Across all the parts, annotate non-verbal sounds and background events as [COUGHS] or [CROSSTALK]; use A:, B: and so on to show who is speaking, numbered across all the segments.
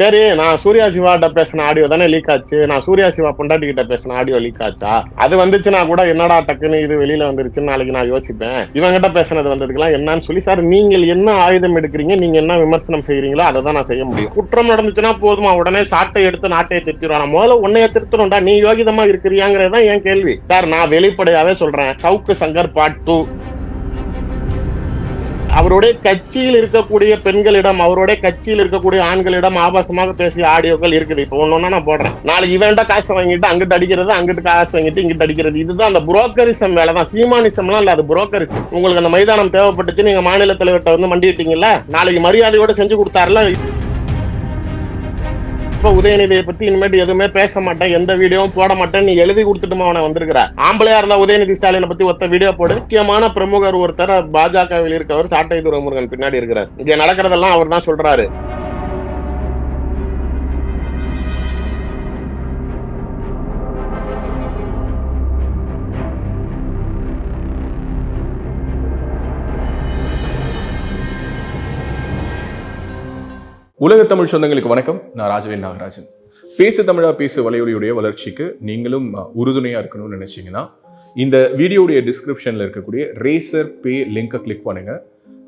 A: சரி நான் சூர்யா சிவாட்ட பேசின ஆடியோ தானே லீக் ஆச்சு. நான் சூர்யா சிவா பொண்டாட்டி கிட்ட பேசின ஆடியோ லீக் ஆச்சா? அது வந்துச்சுன்னா கூட என்னடா டக்குன்னு இது வெளியில வந்துருச்சுன்னு நாளைக்கு நான் யோசிப்பேன். இவங்கிட்ட பேசினது வந்ததுக்கெல்லாம் என்னன்னு சொல்லி சார் நீங்கள் என்ன ஆயுதம் எடுக்கிறீங்க? நீங்க என்ன விமர்சனம் செய்யறீங்களோ அதை தான் நான் செய்ய முடியும். குற்றம் நடந்துச்சுன்னா போதுமா? உடனே சாட்டை எடுத்து நாட்டையை திருத்திடுவான். முதல்ல உன்னைய திருத்தணும்டா. நீ யோகிதமா இருக்கிறியாங்கிறது தான் என் கேள்வி. சார் நான் வெளிப்படையாவே சொல்றேன். சவுக்கு சங்கர் பார்ட் டூ அவருடைய கட்சியில் இருக்கக்கூடிய பெண்களிடம் அவருடைய கட்சியில் இருக்கக்கூடிய ஆண்களிடம் ஆபாசமாக பேசிய ஆடியோக்கள் இருக்குது. இப்போ ஒன்னு நான் போடுறேன். நாளைக்கு இவன்ட்ட காசு வாங்கிட்டு அங்கிட்டு அடிக்கிறது அங்கிட்டு காசு வாங்கிட்டு இங்கிட்டு அடிக்கிறது. இதுதான் அந்த புரோக்கரிசம் வேலை தான். சீமானிசம்லாம் இல்லை அது புரோக்கரிசம். உங்களுக்கு அந்த மைதானம் தேவைப்பட்டுச்சு நீங்கள் மாநில தலைவர்கிட்ட வந்து மண்டிட்டீங்கல்ல நாளைக்கு மரியாதையோட செஞ்சு கொடுத்தாருல இப்ப உதயநிதியை பத்தி இனிமேட்டு எதுவுமே பேச மாட்டேன் எந்த வீடியோவும் போட மாட்டேன். நீ எழுதி கொடுத்துட்டுமா அவனை வந்திருக்கிற? ஆம்பளையா இருந்தா உதயநிதி ஸ்டாலினை பத்தி ஒத்த வீடியோ போடு. முக்கியமான பிரமுகர் ஒருத்தர் பாஜகவில் இருக்கவர் சாட்டை துரைமுருகன் பின்னாடி இருக்கிறார். இங்க நடக்கிறதெல்லாம் அவர் தான் சொல்றாரு.
B: உலக தமிழ் சொந்தங்களுக்கு வணக்கம். நான் ராஜவேல் நாகராஜன். பேசு தமிழா பேசு வலையொலியுடைய வளர்ச்சிக்கு நீங்களும் உறுதுணையாக இருக்கணும்னு நினைச்சீங்கன்னா இந்த வீடியோடைய டிஸ்கிரிப்ஷனில் இருக்கக்கூடிய ரேசர் பே லிங்கை கிளிக் பண்ணுங்க.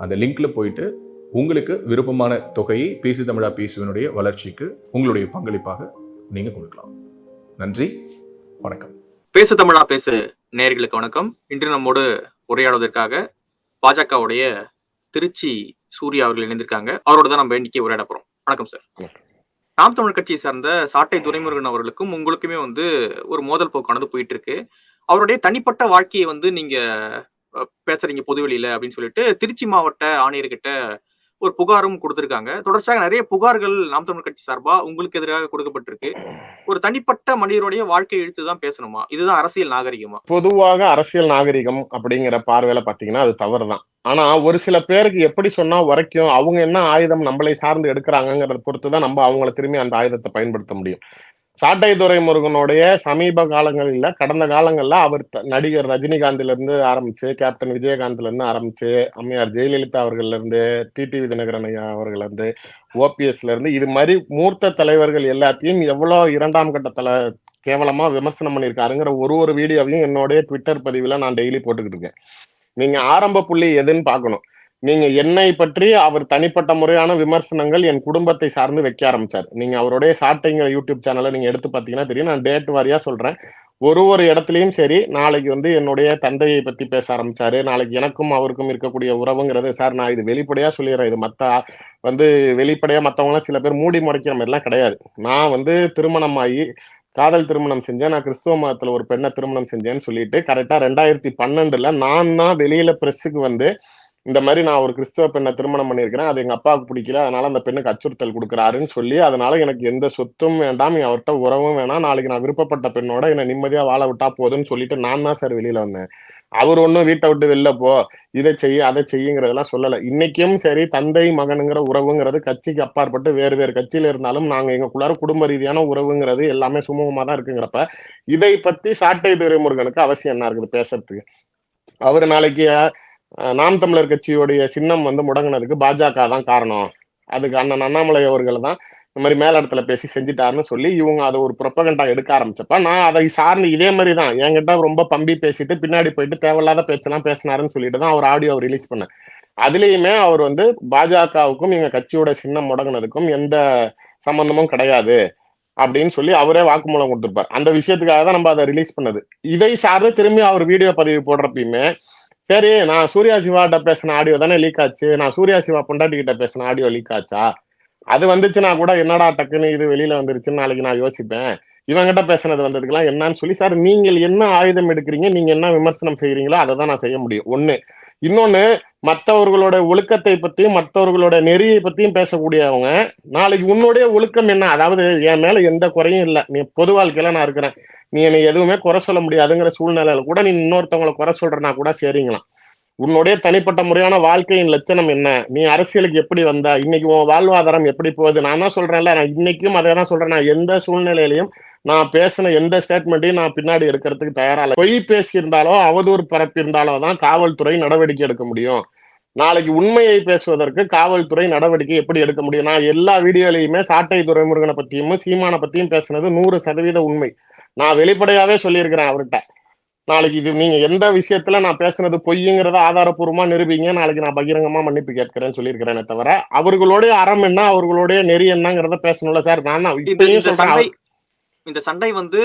B: அந்த லிங்க்ல போயிட்டு உங்களுக்கு விருப்பமான தொகையை பேசு தமிழா பேசுவனுடைய வளர்ச்சிக்கு உங்களுடைய பங்களிப்பாக நீங்க கொடுக்கலாம். நன்றி வணக்கம்.
C: பேசு தமிழா பேசு நேயர்களுக்கு வணக்கம். இன்று நம்மோடு உரையாடுவதற்காக பாஜகவுடைய திருச்சி சூர்யா அவர்கள் இணைந்திருக்காங்க. அவரோட தான் நம்ம இன்னைக்கு உரையாட போறோம். வணக்கம் சார் நாம் தமிழ் கட்சியை சார்ந்த சாட்டை துரைமுருகன் அவர்களுக்கும் உங்களுக்குமே வந்து ஒரு மோதல் போக்கானது போயிட்டு இருக்கு அவருடைய தனிப்பட்ட வாழ்க்கையை வந்து நீங்க பேசுறீங்க பொதுவெளியில அப்படின்னு சொல்லிட்டு திருச்சி மாவட்ட ஆணையர்கிட்ட ஒரு புகாரும் கொடுத்திருக்காங்க. தொடர்ச்சியாக நிறைய புகார்கள் நாம் தமிழ் கட்சி சார்பா உங்களுக்கு எதிராக கொடுக்கப்பட்டிருக்கு. ஒரு தனிப்பட்ட மனிதருடைய வாழ்க்கை இழுத்து தான் பேசணுமா? இதுதான் அரசியல் நாகரிகமா?
A: பொதுவாக அரசியல் நாகரிகம் அப்படிங்கிற பார்வையில பாத்தீங்கன்னா அது தவறுதான். ஆனா ஒரு சில பேருக்கு எப்படி சொன்னா வரைக்கும் அவங்க என்ன ஆயுதம் நம்மளை சார்ந்து எடுக்கிறாங்கிறத பொறுத்து தான் நம்ம அவங்கள திரும்பி அந்த ஆயுதத்தை பயன்படுத்த முடியும். சாட்டை முருகனுடைய சமீப காலங்களில் கடந்த காலங்களில் அவர் த- நடிகர் ரஜினிகாந்திலிருந்து ஆரம்பிச்சு கேப்டன் விஜயகாந்த்லேருந்து ஆரம்பிச்சு அம்மையார் ஜெயலலிதா அவர்கள்லேருந்து டிடிவி தினகரன் ஐயா அவர்கள்லேருந்து ஓபிஎஸ்லேருந்து இது மாதிரி மூர்த்த தலைவர்கள் எல்லாத்தையும் எவ்வளோ இரண்டாம் கட்ட தல கேவலமாக விமர்சனம் பண்ணியிருக்காருங்கிற ஒரு ஒரு வீடியோவையும் என்னுடைய ட்விட்டர் பதிவில் நான் டெய்லி போட்டுக்கிட்டு இருக்கேன். நீங்கள் ஆரம்ப புள்ளி எதுன்னு பார்க்கணும். நீங்க என்னை பற்றி அவர் தனிப்பட்ட முறையான விமர்சனங்கள் என் குடும்பத்தை சார்ந்து வைக்க ஆரம்பிச்சார். நீங்க அவருடைய சாட்டைங்க யூடியூப் சேனலை நீங்க எடுத்து பார்த்தீங்கன்னா தெரியும். நான் டேட் வாரியா சொல்றேன். ஒரு ஒரு இடத்துலையும் சரி நாளைக்கு வந்து என்னுடைய தந்தையை பத்தி பேச ஆரம்பிச்சாரு. நாளைக்கு எனக்கும் அவருக்கும் இருக்கக்கூடிய உறவுங்கிறது சார் நான் இது வெளிப்படையா சொல்லிடுறேன். இது மத்த வந்து வெளிப்படையா மத்தவங்களாம் சில பேர் மூடி முறைக்கிற மாதிரிலாம் கிடையாது. நான் வந்து திருமணம் ஆகி காதல் திருமணம் செஞ்சேன். நான் கிறிஸ்துவ மதத்துல ஒரு பெண்ணை திருமணம் செஞ்சேன்னு சொல்லிட்டு கரெக்டா ரெண்டாயிரத்தி பன்னெண்டுல நான் தான் வெளியில பிரஸுக்கு வந்து இந்த மாதிரி நான் ஒரு கிறிஸ்துவ பெண்ணை திருமணம் பண்ணியிருக்கிறேன் அது எங்க அப்பாவுக்கு பிடிக்கல அதனால அந்த பெண்ணுக்கு அச்சுறுத்தல் கொடுக்குறாருன்னு சொல்லி அதனால எனக்கு எந்த சொத்தும் வேண்டாம் அவர்கிட்ட உறவும் வேணாம் நாளைக்கு நான் விருப்பப்பட்ட பெண்ணோட என்னை நிம்மதியா வாழ விட்டா போதும்னு சொல்லிட்டு நான் தான் சார் வெளியில வந்தேன். அவர் ஒன்றும் வீட்டை விட்டு வெளில போ இதை செய்ய அதை செய்யுங்கிறதெல்லாம் சொல்லலை. இன்னைக்கும் சரி தந்தை மகனுங்கிற உறவுங்கிறது கட்சிக்கு அப்பாற்பட்டு வேறு வேறு கட்சியில இருந்தாலும் நாங்கள் எங்களுக்குள்ளார குடும்ப ரீதியான உறவுங்கிறது எல்லாமே சுமூகமாக தான் இருக்குங்கிறப்ப இதை பத்தி சாட்டை துரைமுருகனுக்கு அவசியம் என்ன இருக்குது பேசுறதுக்கு? அவர் நாளைக்கு நாம் தமிழர் கட்சியுடைய சின்னம் வந்து முடங்கினதுக்கு பாஜக தான் காரணம். அதுக்கு அண்ணன் அண்ணாமலை அவர்கள் தான் இந்த மாதிரி மேலிடத்துல பேசி செஞ்சுட்டாருன்னு சொல்லி இவங்க அதை ஒரு ப்ரொப்பகண்டா எடுக்க ஆரம்பிச்சப்ப நான் அதை சார்ந்து இதே மாதிரி தான் என்கிட்ட ரொம்ப பம்பி பேசிட்டு பின்னாடி போயிட்டு தேவையில்லாத பேச்செல்லாம் பேசினாருன்னு சொல்லிட்டு தான் அவர் ஆடியோ ரிலீஸ் பண்ணேன் அதுலேயுமே அவர் வந்து பாஜகவுக்கும் எங்க கட்சியோட சின்னம் முடங்கினதுக்கும் எந்த சம்பந்தமும் கிடையாது அப்படின்னு சொல்லி அவரே வாக்குமூலம் கொடுத்துருப்பார். அந்த விஷயத்துக்காக தான் நம்ம அதை ரிலீஸ் பண்ணது. இதை சார்ந்து திரும்பி அவர் வீடியோ பதிவு போடுறப்பயுமே சரி நான் சூர்யா சிவாட்ட பேசின ஆடியோ தானே லீக் ஆச்சு. நான் சூர்யா சிவா பொண்டாட்டி கிட்ட பேசின ஆடியோ லீக் ஆச்சா? அது வந்துச்சுன்னா கூட என்னடா டக்குன்னு இது வெளியில வந்துருச்சுன்னு நாளைக்கு நான் யோசிப்பேன். இவங்கிட்ட பேசுனது வந்ததுக்கெல்லாம் என்னன்னு சொல்லி சார் நீங்கள் என்ன ஆயுதம் எடுக்கிறீங்க நீங்க என்ன விமர்சனம் செய்யறீங்களோ அதை தான் நான் செய்ய முடியும். ஒன்னு இன்னொன்னு மற்றவர்களோட ஒழுக்கத்தை பத்தியும் மற்றவர்களோட நெறியை பத்தியும் பேசக்கூடியவங்க நாளைக்கு உன்னுடைய ஒழுக்கம் என்ன? அதாவது என் மேல எந்த குறையும் இல்லை. நீ பொது வாழ்க்கையில நான் இருக்கிறேன். நீ என்னை எதுவுமே குறை சொல்ல முடியாதுங்கிற சூழ்நிலையில கூட நீ இன்னொருத்தவங்களை குறை சொல்றனா கூட சரிங்களாம். உன்னுடைய தனிப்பட்ட முறையான வாழ்க்கையின் லட்சணம் என்ன? நீ அரசியலுக்கு எப்படி வந்த? இன்னைக்கு உன் வாழ்வாதாரம் எப்படி போகுது? நான் தான் சொல்றேன்ல நான் இன்னைக்கும் அதே தான் சொல்றேன். நான் எந்த சூழ்நிலையிலையும் நான் பேசின எந்த ஸ்டேட்மெண்ட்டையும் நான் பின்னாடி எடுக்கிறதுக்கு தயாரா இல்லை. பொய் பேசியிருந்தாலோ அவதூறு பரப்பியிருந்தாலோ தான் காவல்துறை நடவடிக்கை எடுக்க முடியும். நாளைக்கு உண்மையை பேசுவதற்கு காவல்துறை நடவடிக்கை எப்படி எடுக்க முடியும்? நான் எல்லா வீடியோலையுமே சாட்டை துறைமுருகனை பத்தியும் சீமானை பத்தியும் பேசுனது நூறு சதவீத உண்மை. நான் வெளிப்படையாவே சொல்லியிருக்கிறேன் அவர்கிட்ட. நாளைக்கு இது நீங்க எந்த விஷயத்துல நான் பேசுனது பொய்யுங்கிறத ஆதாரப்பூர்வமா நிரூபிங்க. நாளைக்கு நான் பகிரங்கமா மன்னிப்பு கேட்கிறேன்னு சொல்லியிருக்கிறேனே தவிர அவர்களுடைய அறம் என்ன அவர்களுடைய நெறி என்னங்கிறத பேசணும்ல சார். நான் தான்
C: இந்த சண்டை இந்த சண்டை வந்து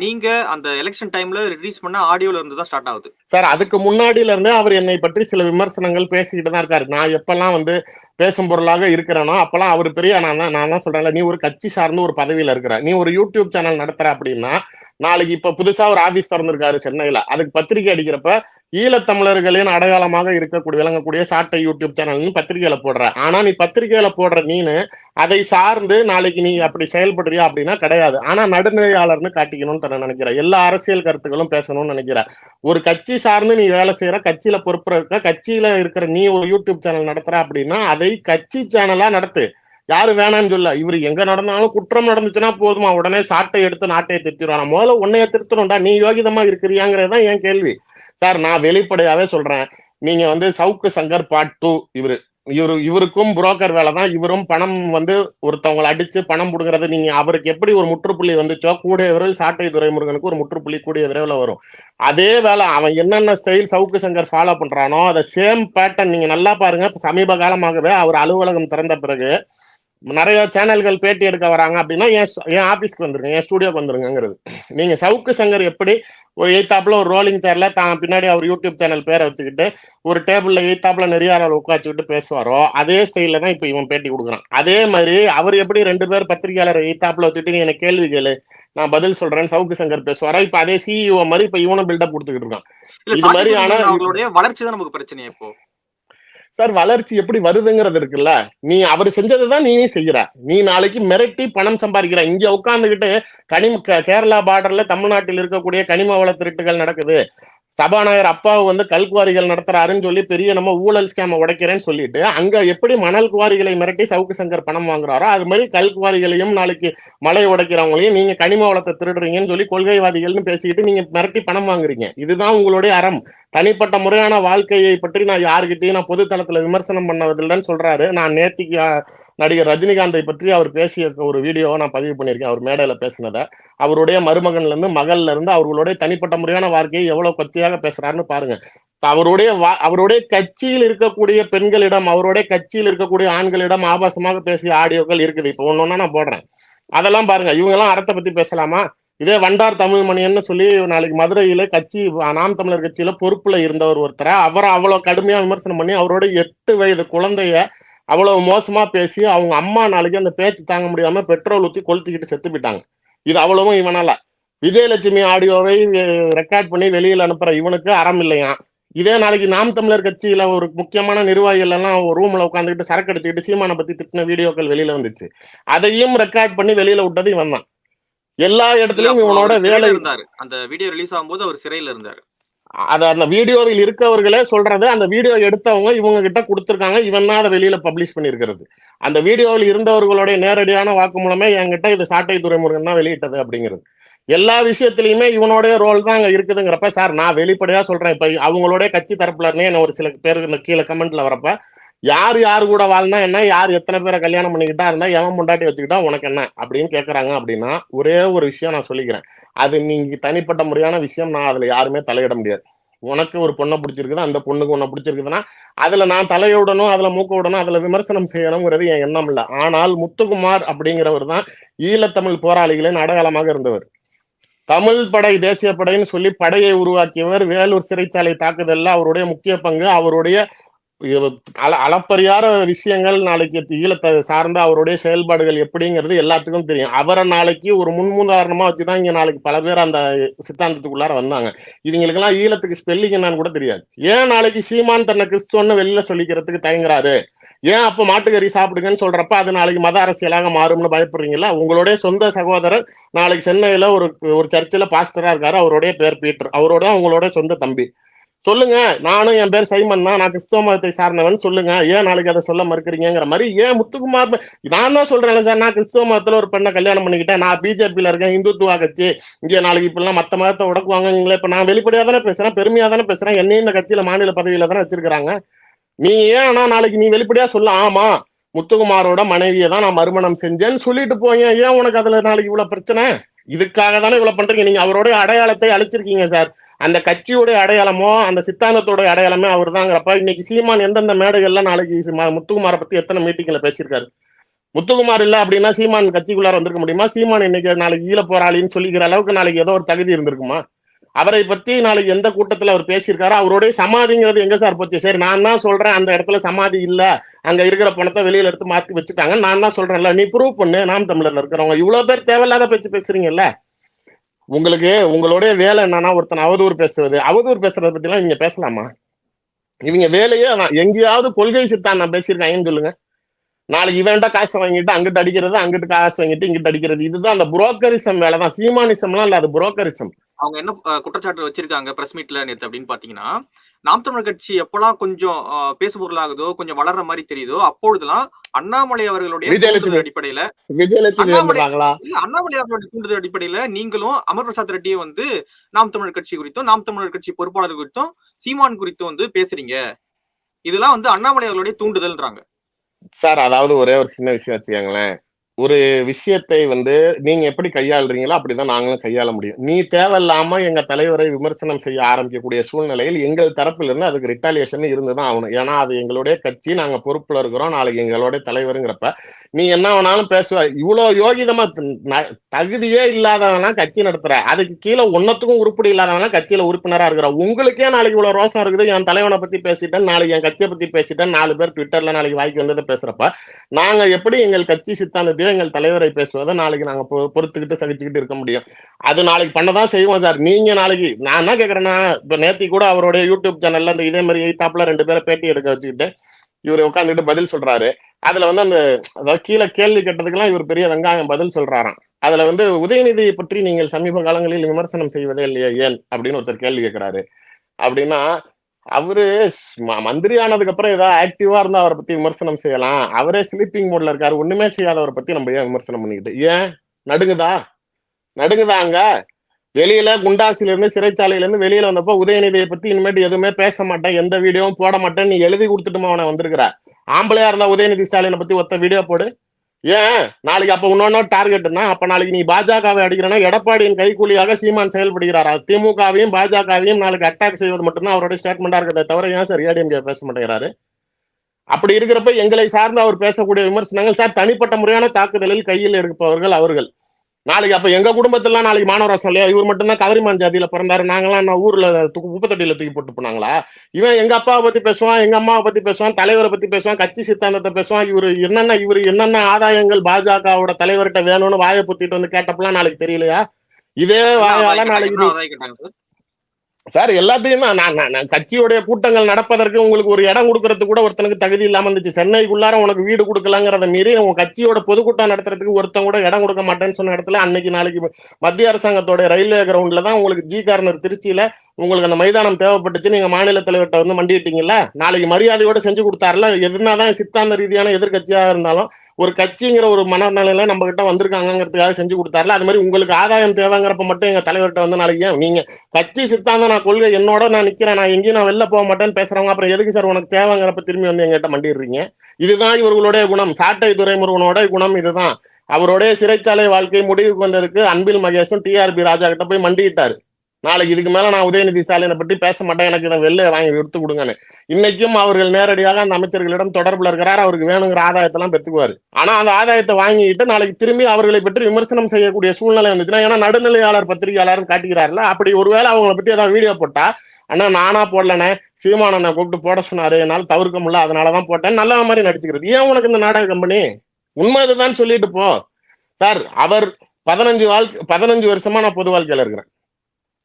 C: நீங்க அந்த எலெக்ஷன் டைம்ல ரிலீஸ் பண்ண ஆடியோல இருந்து தான் ஸ்டார்ட் ஆகுது.
A: சார் அதுக்கு முன்னாடியில இருந்தே அவர் என்னை பற்றி சில விமர்சனங்கள் பேசிக்கிட்டு தான் இருக்காரு. நான் எப்பெல்லாம் வந்து பேசும் பொருளாக இருக்கிறேனோ அப்பெல்லாம் அவர் பெரிய நான் தான் நான் தான் சொல்றேன்ல நீ ஒரு கட்சி சார்ந்து ஒரு பதவியில இருக்கிற நீ ஒரு யூடியூப் சேனல் நடத்துற அப்படின்னா நாளைக்கு இப்ப புதுசா ஒரு ஆபீஸ் திறந்திருக்காரு சென்னையில. அதுக்கு பத்திரிகை அடிக்கிறப்ப ஈழத்தமிழர்களின் அடையாளமாக இருக்கக்கூடிய விளங்கக்கூடிய சாட்டை யூடியூப் சேனல்னு பத்திரிகையில போடுற. ஆனா நீ பத்திரிகையில போடுற நீனு அதை சார்ந்து நாளைக்கு நீ அப்படி செயல்படுறியா அப்படின்னா கிடையாது. ஆனா நடுநிலையாளர்னு காட்டிக்கணும்னு தன்னை நினைக்கிற. எல்லா அரசியல் கருத்துக்களும் பேசணும்னு நினைக்கிற. ஒரு கட்சி சார்ந்து நீ வேலை செய்யற கட்சியில பொறுப்பு இருக்க கட்சியில இருக்கிற நீ ஒரு யூடியூப் சேனல் நடத்துற அப்படின்னா அதை கட்சி சேனலா நடத்து. யாரு வேணாம்னு சொல்ல. இவர் எங்க நடந்தாலும் குற்றம் நடந்துச்சுன்னா போதுமா? உடனே சாட்டை எடுத்து நாட்டையை திருத்திடுவான்? முதல்ல உன்னைய திருத்தணும்டா. நீ யோகிதமா இருக்கிறியாங்கிறது தான் என் கேள்வி. சார் நான் வெளிப்படையாவே சொல்றேன். நீங்க வந்து சவுக்கு சங்கர் பார்ட் டூ இவரு. இவரு இவருக்கும் புரோக்கர் வேலை தான். இவரும் பணம் வந்து ஒருத்தவங்களை அடிச்சு பணம் கொடுக்கறது நீங்க அவருக்கு எப்படி ஒரு முற்றுப்புள்ளி வந்துச்சோ கூடிய விரைவில் சாட்டை துறைமுருகனுக்கு ஒரு முற்றுப்புள்ளி கூடிய விரைவில் வரும். அதே வேலை அவன் என்னென்ன ஸ்டைல் சவுக்கு சங்கர் ஃபாலோ பண்றானோ அதை சேம் பேட்டர்ன் நீங்க நல்லா பாருங்க. சமீப காலமாகவே அவர் அலுவலகம் திறந்த பிறகு நிறைய சேனல்கள் பேட்டி எடுக்க வராங்க அப்படின்னா என் என் ஆபீஸ்க்கு வந்துருங்க என் ஸ்டூடியோக்கு வந்துருங்கிறது நீங்க சவுக்கு சங்கர் எப்படி ஒரு எய்த்தாப்ல ஒரு ரோலிங் சேர்ல தான் பின்னாடி அவர் யூடியூப் சேனல் பேரை வச்சுக்கிட்டு ஒரு டேபிள்ல எய்த்தாப்ல நிறைய ஆள் உட்காச்சுக்கிட்டு பேசுவாரோ அதே ஸ்டைல்ல தான் இப்போ இவன் பேட்டி கொடுக்குறான். அதே மாதிரி அவர் எப்படி ரெண்டு பேர் பத்திரிகையாளர் எய்த்தாப்ல வச்சுட்டு நீ எனக்கு கேள்வி கேளு நான் பதில் சொல்றேன் சவுக்கு சங்கர் பேசுவாரா? இப்ப அதே சிஇஓ மாதிரி இப்ப இவனும் பில்டப் கொடுத்துக்கிட்டு இருக்கான். இது மாதிரி ஆனா-
C: அவர்களுடைய வளர்ச்சி தான் நமக்கு பிரச்சனை இப்போ.
A: சார் வளர்ச்சி எப்படி வருதுங்கிறது இருக்குல்ல. நீ அவர் செஞ்சதுதான் நீ செய்யற. நீ நாளைக்கு மிரட்டி பணம் சம்பாதிக்கிற. இங்க உட்காந்துக்கிட்டு கனிம கேரளா பார்டர்ல தமிழ்நாட்டில் இருக்கக்கூடிய கனிம வள திருட்டுகள் நடக்குது. சபாநாயகர் அப்பாவு வந்து கல்குவாரிகள் நடத்துறாருன்னு சொல்லி பெரிய நம்ம ஊழல் ஸ்கேம உடைக்கிறேன்னு சொல்லிட்டு அங்க எப்படி மணல் குவாரிகளை மிரட்டி சவுக்கு சங்கர் பணம் வாங்குறாரோ அது மாதிரி கல்குவாரிகளையும் நாளைக்கு மலை உடைக்கிறவங்களையும் நீங்க கனிம வளத்தை திருடுறீங்கன்னு சொல்லி கொள்கைவாதிகள்னு பேசிக்கிட்டு நீங்க மிரட்டி பணம் வாங்குறீங்க. இதுதான் உங்களுடைய அறம். தனிப்பட்ட முறையான வாழ்க்கையை பற்றி நான் யாருக்கிட்டையும் நான் பொதுத்தளத்துல விமர்சனம் பண்ணவதில்லைன்னு சொல்றாரு. நான் நேற்றுக்கு நடிகர் ரஜினிகாந்தை பற்றி அவர் பேசிய ஒரு வீடியோவை நான் பதிவு பண்ணியிருக்கேன். அவர் மேடையில் பேசினதை. அவருடைய மருமகன்ல இருந்து மகள்ல இருந்து அவர்களுடைய தனிப்பட்ட முறையான வாழ்க்கையை எவ்வளவு கொச்சையாக பேசுறாருன்னு பாருங்க. அவருடைய வா- அவருடைய கட்சியில் இருக்கக்கூடிய பெண்களிடம் அவருடைய கட்சியில் இருக்கக்கூடிய ஆண்களிடம் ஆபாசமாக பேசிய ஆடியோக்கள் இருக்குது. இப்போ ஒன்னொன்னா நான் போடுறேன். அதெல்லாம் பாருங்க. இவங்க எல்லாம் அறத்தை பத்தி பேசலாமா? இதே வண்டார் தமிழ்மணியன்னு சொல்லி நாளைக்கு மதுரையில கட்சி நாம் தமிழர் கட்சியில பொறுப்புல இருந்தவர் ஒருத்தரை. அவரை அவ்வளவு கடுமையா விமர்சனம் பண்ணி அவரோட எட்டு வயது குழந்தைய அவ்வளவு மோசமா பேசி அவங்க அம்மா நாளைக்கு அந்த பேச்சு தாங்க முடியாம பெட்ரோல் ஊத்தி கொளுத்திக்கிட்டு செத்து போயிட்டாங்க. இது அவ்வளவும் இவனால. விஜயலட்சுமி ஆடியோவை ரெக்கார்ட் பண்ணி வெளியில அனுப்புற இவனுக்கு அறம் இல்லையா? இதே நாளைக்கு நாம் தமிழர் கட்சியில ஒரு முக்கியமான நிர்வாகிகள் எல்லாம் ஒரு ரூம்ல உட்காந்துக்கிட்டு சரக்கு எடுத்துக்கிட்டு சீமானை பத்தி திட்டின வீடியோக்கள் வெளியில வந்துச்சு. அதையும் ரெக்கார்ட் பண்ணி வெளியில விட்டது இவன் தான் எல்லா இடத்துலயும் இவனோட வேலை
C: இருந்தாரு. அந்த வீடியோ ரிலீஸ் ஆகும்போது அவர் சிறையில இருந்தாரு.
A: அத அந்த வீடியோவில் இருக்கவர்களே சொல்றது அந்த வீடியோ எடுத்தவங்க இவங்க கிட்ட கொடுத்துருக்காங்க இவன் தான் அதை வெளியில பப்ளிஷ் பண்ணியிருக்கிறது. அந்த வீடியோவில் இருந்தவர்களுடைய நேரடியான வாக்குமூலமே என்கிட்ட இது சாட்டை துறைமுருகன் தான் வெளியிட்டது அப்படிங்கிறது. எல்லா விஷயத்திலையுமே இவனுடைய ரோல் தான் அங்கே இருக்குதுங்கிறப்ப சார் நான் வெளிப்படையா சொல்றேன். இப்ப அவங்களுடைய கட்சி தரப்புல இருந்தே என்ன ஒரு சில பேருக்கு இந்த கீழே கமெண்ட்ல வரப்ப யார் யார் கூட வாழ்ந்தா என்ன? யார் எத்தனை பேரை கல்யாணம் பண்ணிக்கிட்டா இருந்தா எவன் முண்டாட்டி வச்சுக்கிட்டா உனக்கு என்ன? அப்படின்னு கேட்குறாங்க அப்படின்னா ஒரே ஒரு விஷயம் நான் சொல்லிக்கிறேன். அது நீங்க தனிப்பட்ட முறையான விஷயம் நான் அதுல யாருமே தலையிட முடியாது. உனக்கு ஒரு பொண்ணை பிடிச்சிருக்குது அந்த பொண்ணுக்கு உன்னை பிடிச்சிருக்குதுன்னா அதுல நான் தலையிடணும் அதுல மூக்க விடணும் அதுல விமர்சனம் செய்யணுங்கிறது என் எண்ணம் இல்லை. ஆனால் முத்துக்குமார் அப்படிங்கிறவர் தான் ஈழத்தமிழ் போராளிகளின் அடையாளமாக இருந்தவர். தமிழ் படை தேசிய படைன்னு சொல்லி படையை உருவாக்கியவர் வேலூர் சிறைச்சாலை தாக்குதல்ல அவருடைய முக்கிய பங்கு அவருடைய அளப்பரியார விஷயங்கள் நாளைக்கு ஈழத்தை சார்ந்த அவருடைய செயல்பாடுகள் எப்படிங்கிறது எல்லாத்துக்கும் தெரியும். அவரை நாளைக்கு ஒரு முன்முதாரணமா வச்சுதான் இங்க நாளைக்கு பல பேர் அந்த சித்தாந்தத்துக்குள்ளார வந்தாங்க. இவங்களுக்கெல்லாம் ஈழத்துக்கு ஸ்பெல்லிங் என்னன்னு கூட தெரியாது. ஏன் நாளைக்கு சீமான் தன்னை கிறிஸ்துவன்னு வெளியில சொல்லிக்கிறதுக்கு தயங்குறாரு? ஏன் அப்ப மாட்டுக்கறி சாப்பிடுங்கன்னு சொல்றப்ப அது நாளைக்கு மத அரசியலாக மாறும்னு பயப்படுறீங்களா? உங்களுடைய சொந்த சகோதரர் நாளைக்கு சென்னையில ஒரு ஒரு சர்ச்சில் பாஸ்டரா இருக்காரு. அவருடைய பேர் பீட்டர். அவரோட தான் உங்களோட சொந்த தம்பி. சொல்லுங்க. நானும் என் பேர் சைமன் தான். நான் கிறிஸ்தவ மதத்தை சார்ந்தவன். சொல்லுங்க. ஏன் நாளைக்கு அதை சொல்ல மறுக்கிறீங்கிற மாதிரி ஏன் முத்துக்குமார் நான் தான் சொல்றேன் சார். நான் கிறிஸ்தவ மதத்துல ஒரு பெண்ணை கல்யாணம் பண்ணிக்கிட்டேன். நான் பிஜேபியில இருக்கேன். இந்துத்துவா கட்சி இங்கே நாளைக்கு இப்பெல்லாம் மத்த மதத்தை உடக்குவாங்க இப்ப நான் வெளிப்படையா தானே பேசுறேன். பெருமையா தானே பேசுறேன். என்னையும் இந்த கட்சியில மாநில பதவியில தானே வச்சிருக்காங்க நீ ஏன் ஆனா நாளைக்கு நீ வெளிப்படையா சொல்ல? ஆமா. முத்துக்குமாரோட மனைவியை தான் நான் மறுமணம் செஞ்சேன்னு சொல்லிட்டு போங்க. ஏன் உனக்கு அதுல நாளைக்கு இவ்வளவு பிரச்சனை? இதுக்காக தானே இவ்வளவு பண்றீங்க. நீங்க அவரோட அடையாளத்தை அழிச்சிருக்கீங்க சார். அந்த கட்சியோட அடையாளமோ அந்த சித்தாந்தத்தோட அடையாளமே அவர் தாங்கிறப்ப இன்னைக்கு சீமான் எந்தெந்த மேடைகள்ல நாளைக்கு முத்துக்குமாரை பத்தி எத்தனை மீட்டிங்ல பேசியிருக்காரு? முத்துக்குமார் இல்ல அப்படின்னா சீமான் கட்சிக்குள்ளார வந்திருக்க முடியுமா? சீமான் இன்னைக்கு நாளைக்கு ஈழ போராளின்னு சொல்லிக்கிற அளவுக்கு நாளைக்கு ஏதோ ஒரு தகுதி இருந்திருக்குமா? அவரை பத்தி நாளைக்கு எந்த கூட்டத்துல அவர் பேசியிருக்காரோ அவருடைய சமாதிங்கிறது எங்க சார் போச்சு? சரி நான் தான் சொல்றேன் அந்த இடத்துல சமாதி இல்ல அங்க இருக்கிற பணத்தை வெளியில எடுத்து மாத்தி வச்சுட்டாங்க நான் தான் சொல்றேன்ல. நீ ப்ரூவ் பண்ணு நாம் தமிழர்ல இருக்கிறவங்க. இவ்வளவு பேர் தேவையில்லாத பேச்சு பேசுறீங்கல்ல? உங்களுக்கு உங்களுடைய வேலை என்னன்னா ஒருத்தன் அவதூறு பேசுவது. அவதூறு பேசுறத பத்தி எல்லாம் நீங்க பேசலாமா? இவங்க வேலையே எங்கேயாவது கொள்கை சித்தான் நான் பேசியிருக்காங்கன்னு சொல்லுங்க? நாளைக்கு இவன்ட்ட காசு வாங்கிட்டு அங்கிட்டு அடிக்கிறது அங்கிட்டு காசு வாங்கிட்டு இங்கிட்டு அடிக்கிறது. இதுதான் அந்த புரோக்கரிசம் வேலை தான் சீமானிசம்லாம் இல்ல அது புரோக்கரிசம்.
C: அவங்க என்ன குற்றச்சாட்டு வச்சிருக்காங்க பிரஸ் மீட்ல நேத்து அப்படின்னு பாத்தீங்கன்னா நாம் தமிழர் கட்சி எப்பெல்லாம் கொஞ்சம் பேசுபொருளாகுதோ கொஞ்சம் வளர்ற மாதிரி தெரியுதோ அப்பொழுதெல்லாம் அண்ணாமலை அவர்களுடைய அடிப்படையில அண்ணாமலை அவர்களுடைய தூண்டுதல் அடிப்படையில நீங்களும் அமர் பிரசாத் ரெட்டியும் வந்து நாம் தமிழர் கட்சி குறித்தும் நாம் தமிழர் கட்சி பொறுப்பாளர் குறித்தும் சீமான் குறித்தும் வந்து பேசுறீங்க. இதெல்லாம் வந்து அண்ணாமலை அவர்களுடைய தூண்டுதல்ன்றாங்க.
A: சார் அதாவது ஒரே ஒரு சின்ன விஷயம் வச்சுக்கோங்களேன். ஒரு விஷயத்தை வந்து நீங்க எப்படி கையாளுறீங்களோ அப்படிதான் நாங்களும் கையாள முடியும். நீ தேவையில்லாம எங்க தலைவரை விமர்சனம் செய்ய ஆரம்பிக்கக்கூடிய சூழ்நிலையில் எங்கள் தரப்புல இருந்து அதுக்கு ரிட்டாலியேஷன் இருந்துதான் ஆகணும். ஏன்னா அது எங்களுடைய கட்சி நாங்க பொறுப்புல இருக்கிறோம். நாளைக்கு எங்களுடைய தலைவருங்கிறப்ப நீ என்ன வேணாலும் பேசுவ. இவ்வளவு யோகிதமா தகுதியே இல்லாதவனா கட்சி நடத்துற. அதுக்கு கீழே ஒன்னத்துக்கும் உருப்படி இல்லாதவனா கட்சியில உறுப்பினரா இருக்கிற. உங்களுக்கே நாளைக்கு இவ்வளவு ரோசம் இருக்குது. என் தலைவனை பத்தி பேசிட்டேன். நாளைக்கு என் கட்சியை பத்தி பேசிட்டேன். நாலு பேர் ட்விட்டர்ல நாளைக்கு வாய்க்கு வந்ததை பேசுறப்ப நாங்க எப்படி எங்கள் கட்சி சித்தாந்தத்தையோ எங்கள் தலைவரை பேசுவதை நாளைக்கு நாங்க பொறுத்துக்கிட்டு சகிச்சுக்கிட்டு இருக்க முடியும். அது நாளைக்கு பண்ணதான் செய்வோம் சார். நீங்க நாளைக்கு நான் என்ன கேக்குறேன்னா இப்ப நேத்தி கூட அவருடைய யூடியூப் சேனல்ல இந்த இதே மாதிரி எய்தாப்புல ரெண்டு பேரை பேட்டி எடுக்க வச்சுக்கிட்டு இவர் உட்காந்துட்டு பதில் சொல்றாரு. அதுல வந்து அந்த அதாவது கீழே கேள்வி கேட்டதுக்கெல்லாம் இவர் பெரிய வெங்காயம் பதில் சொல்றாராம். அதுல வந்து உதயநிதியை பற்றி நீங்கள் சமீப காலங்களில் விமர்சனம் செய்வதே இல்லையா ஏன்? அப்படின்னு ஒருத்தர் கேள்வி கேட்கிறாரு அப்படின்னா அவரு மந்திரி ஆனதுக்கு அப்புறம் ஏதாவது ஆக்டிவா இருந்தா அவரை பத்தி விமர்சனம் செய்யலாம். அவரே ஸ்லீப்பிங் மோட்ல இருக்காரு. ஒண்ணுமே செய்யாதவரை பத்தி நம்ம ஏன் விமர்சனம் பண்ணிக்கிட்டு ஏன்? நடுங்குதா? நடுங்குதா அங்க? வெளியில குண்டாசில இருந்து சிறைச்சாலையில இருந்து வெளியில வந்தப்போ உதயநிதியை பத்தி இனிமேட்டு எதுவுமே பேச மாட்டேன். எந்த வீடியோவும் போட மாட்டேன் நீ எழுதி கொடுத்துட்டுமா அவனை வந்திருக்கிற? ஆம்பளையா இருந்தா உதயநிதி ஸ்டாலினை பத்தி ஒத்த வீடியோ போடு. ஏன்? நாளைக்கு அப்ப இன்னொன்னு டார்கெட்னா அப்ப நாளைக்கு நீ பாஜகவை அடிக்கிறனா எடப்பாடியின் கைகூலியாக சீமான் செயல்படுகிறாரா? திமுகவையும் பாஜகவையும் நாளைக்கு அட்டாக் செய்வது மட்டும்தான் அவருடைய ஸ்டேட்மெண்டா இருக்கிறதே தவிர ஏன் சார் ஏடிஎம்கே பேச மாட்டேங்கிறாரு? அப்படி இருக்கிறப்ப எங்களை சார்ந்து அவர் பேசக்கூடிய விமர்சனங்கள் சார் தனிப்பட்ட முறையான தாக்குதலில் கையில் எடுப்பவர்கள் அவர்கள். நாளைக்கு அப்ப எங்க குடும்பத்துல நாளைக்கு மாணவரா சொல்லியா இவர் மட்டும்தான் கவரிமான் ஜாதியில பிறந்தாரு. நாங்களாம் நான் ஊர்ல தூக்கு குப்பத்தொட்டியில தூக்கி போட்டு போனாங்களா? இவன் எங்க அப்பாவை பத்தி பேசுவான் எங்க அம்மாவை பத்தி பேசுவான் தலைவரை பத்தி பேசுவான் கட்சி சித்தாந்தத்தை பேசுவான். இவரு என்னென்ன இவரு என்னென்ன ஆதாயங்கள் பாஜகவோட தலைவர்கிட்ட வேணும்னு வாயை புத்திட்டு வந்து கேட்டப்பெல்லாம் நாளைக்கு தெரியலையா? இதே வாயால நாளைக்கு
C: சார்
A: எல்லாத்தையும் தான் நான் நான் கட்சியுடைய கூட்டங்கள் நடப்பதற்கு உங்களுக்கு ஒரு இடம் கொடுக்கறதுக்கு கூட ஒருத்தனுக்கு தகுதி இல்லாம இருந்துச்சு. சென்னைக்குள்ளார உனக்கு வீடு கொடுக்கலாங்கிறத மீறி உன் கட்சியோட பொதுக்கூட்டம் நடத்துறதுக்கு ஒருத்தன் கூட இடம் கொடுக்க மாட்டேன்னு சொன்ன இடத்துல அன்னைக்கு நாளைக்கு மத்திய அரசாங்கத்தோட ரயில்வே கிரவுண்ட்ல தான் உங்களுக்கு ஜி கார்னர் திருச்சியில உங்களுக்கு அந்த மைதானம் தேவைப்பட்டுச்சு. நீங்க மாநில தலைவர்கிட்ட வந்து மண்டிட்டீங்கல்ல நாளைக்கு மரியாதையோட செஞ்சு கொடுத்தாருல? எதுனாதான் சித்தாந்த ரீதியான எதிர்கட்சியா இருந்தாலும் ஒரு கட்சிங்கிற ஒரு மனநிலையில நம்ம கிட்ட வந்திருக்காங்கிறதுக்காக செஞ்சு கொடுத்தாருல அது மாதிரி உங்களுக்கு ஆதாயம் தேவைங்கிறப்ப மட்டும் எங்க தலைவர்கிட்ட வந்து நாளைக்கு ஏன் நீங்க கட்சி சித்தாந்தம் நான் கொள்கை என்னோட நான் நிக்கிறேன் நான் எங்கேயும் நான் வெளில போக மாட்டேன்னு பேசுறவங்க அப்புறம் எதுக்கு சார் உனக்கு தேவைங்கிறப்ப திரும்பி வந்து எங்கிட்ட மண்டிடுறீங்க? இதுதான் இவர்களுடைய குணம். சாட்டை துறைமுருகனோட குணம் இதுதான். அவருடைய சிறைச்சாலை வாழ்க்கை முடிவுக்கு வந்ததுக்கு அன்பில் மகேஷும் டிஆர்பி ராஜா கிட்ட போய் மண்டிட்டாரு நாளைக்கு இதுக்கு மேல நான் உதயநிதி ஸ்டாலினை பற்றி பேச மாட்டேன். எனக்கு இதை வெளில வாங்கி எடுத்து கொடுங்கன்னு. இன்னைக்கும் அவர்கள் நேரடியாக அந்த அமைச்சர்களிடம் தொடர்புல இருக்கிறார். அவருக்கு வேணுங்கிற ஆதாயத்தெல்லாம் பெற்றுக்குவாரு. ஆனா அந்த ஆதாயத்தை வாங்கிட்டு நாளைக்கு திரும்பி அவர்களை பற்றி விமர்சனம் செய்யக்கூடிய சூழ்நிலை வந்துச்சுன்னா ஏன்னா நடுநிலையாளர் பத்திரிகையாளர் காட்டுகிறார்ல அப்படி ஒருவேளை அவங்கள பத்தி ஏதாவது வீடியோ போட்டா அண்ணா நானா போடலனே சீமானனை கூப்பிட்டு போட சொன்னாரு. என்னால் தவிர்க்க முடியல. அதனாலதான் போட்டேன். நல்ல மாதிரி நடிச்சுக்கிறது. ஏன் உனக்கு இந்த நாடக கம்பெனி? உண்மை இதுதான் சொல்லிட்டு போ. சார் அவர் பதினஞ்சு வாழ்க்கை பதினஞ்சு வருஷமா நான் பொது வாழ்க்கையில இருக்கிறேன்.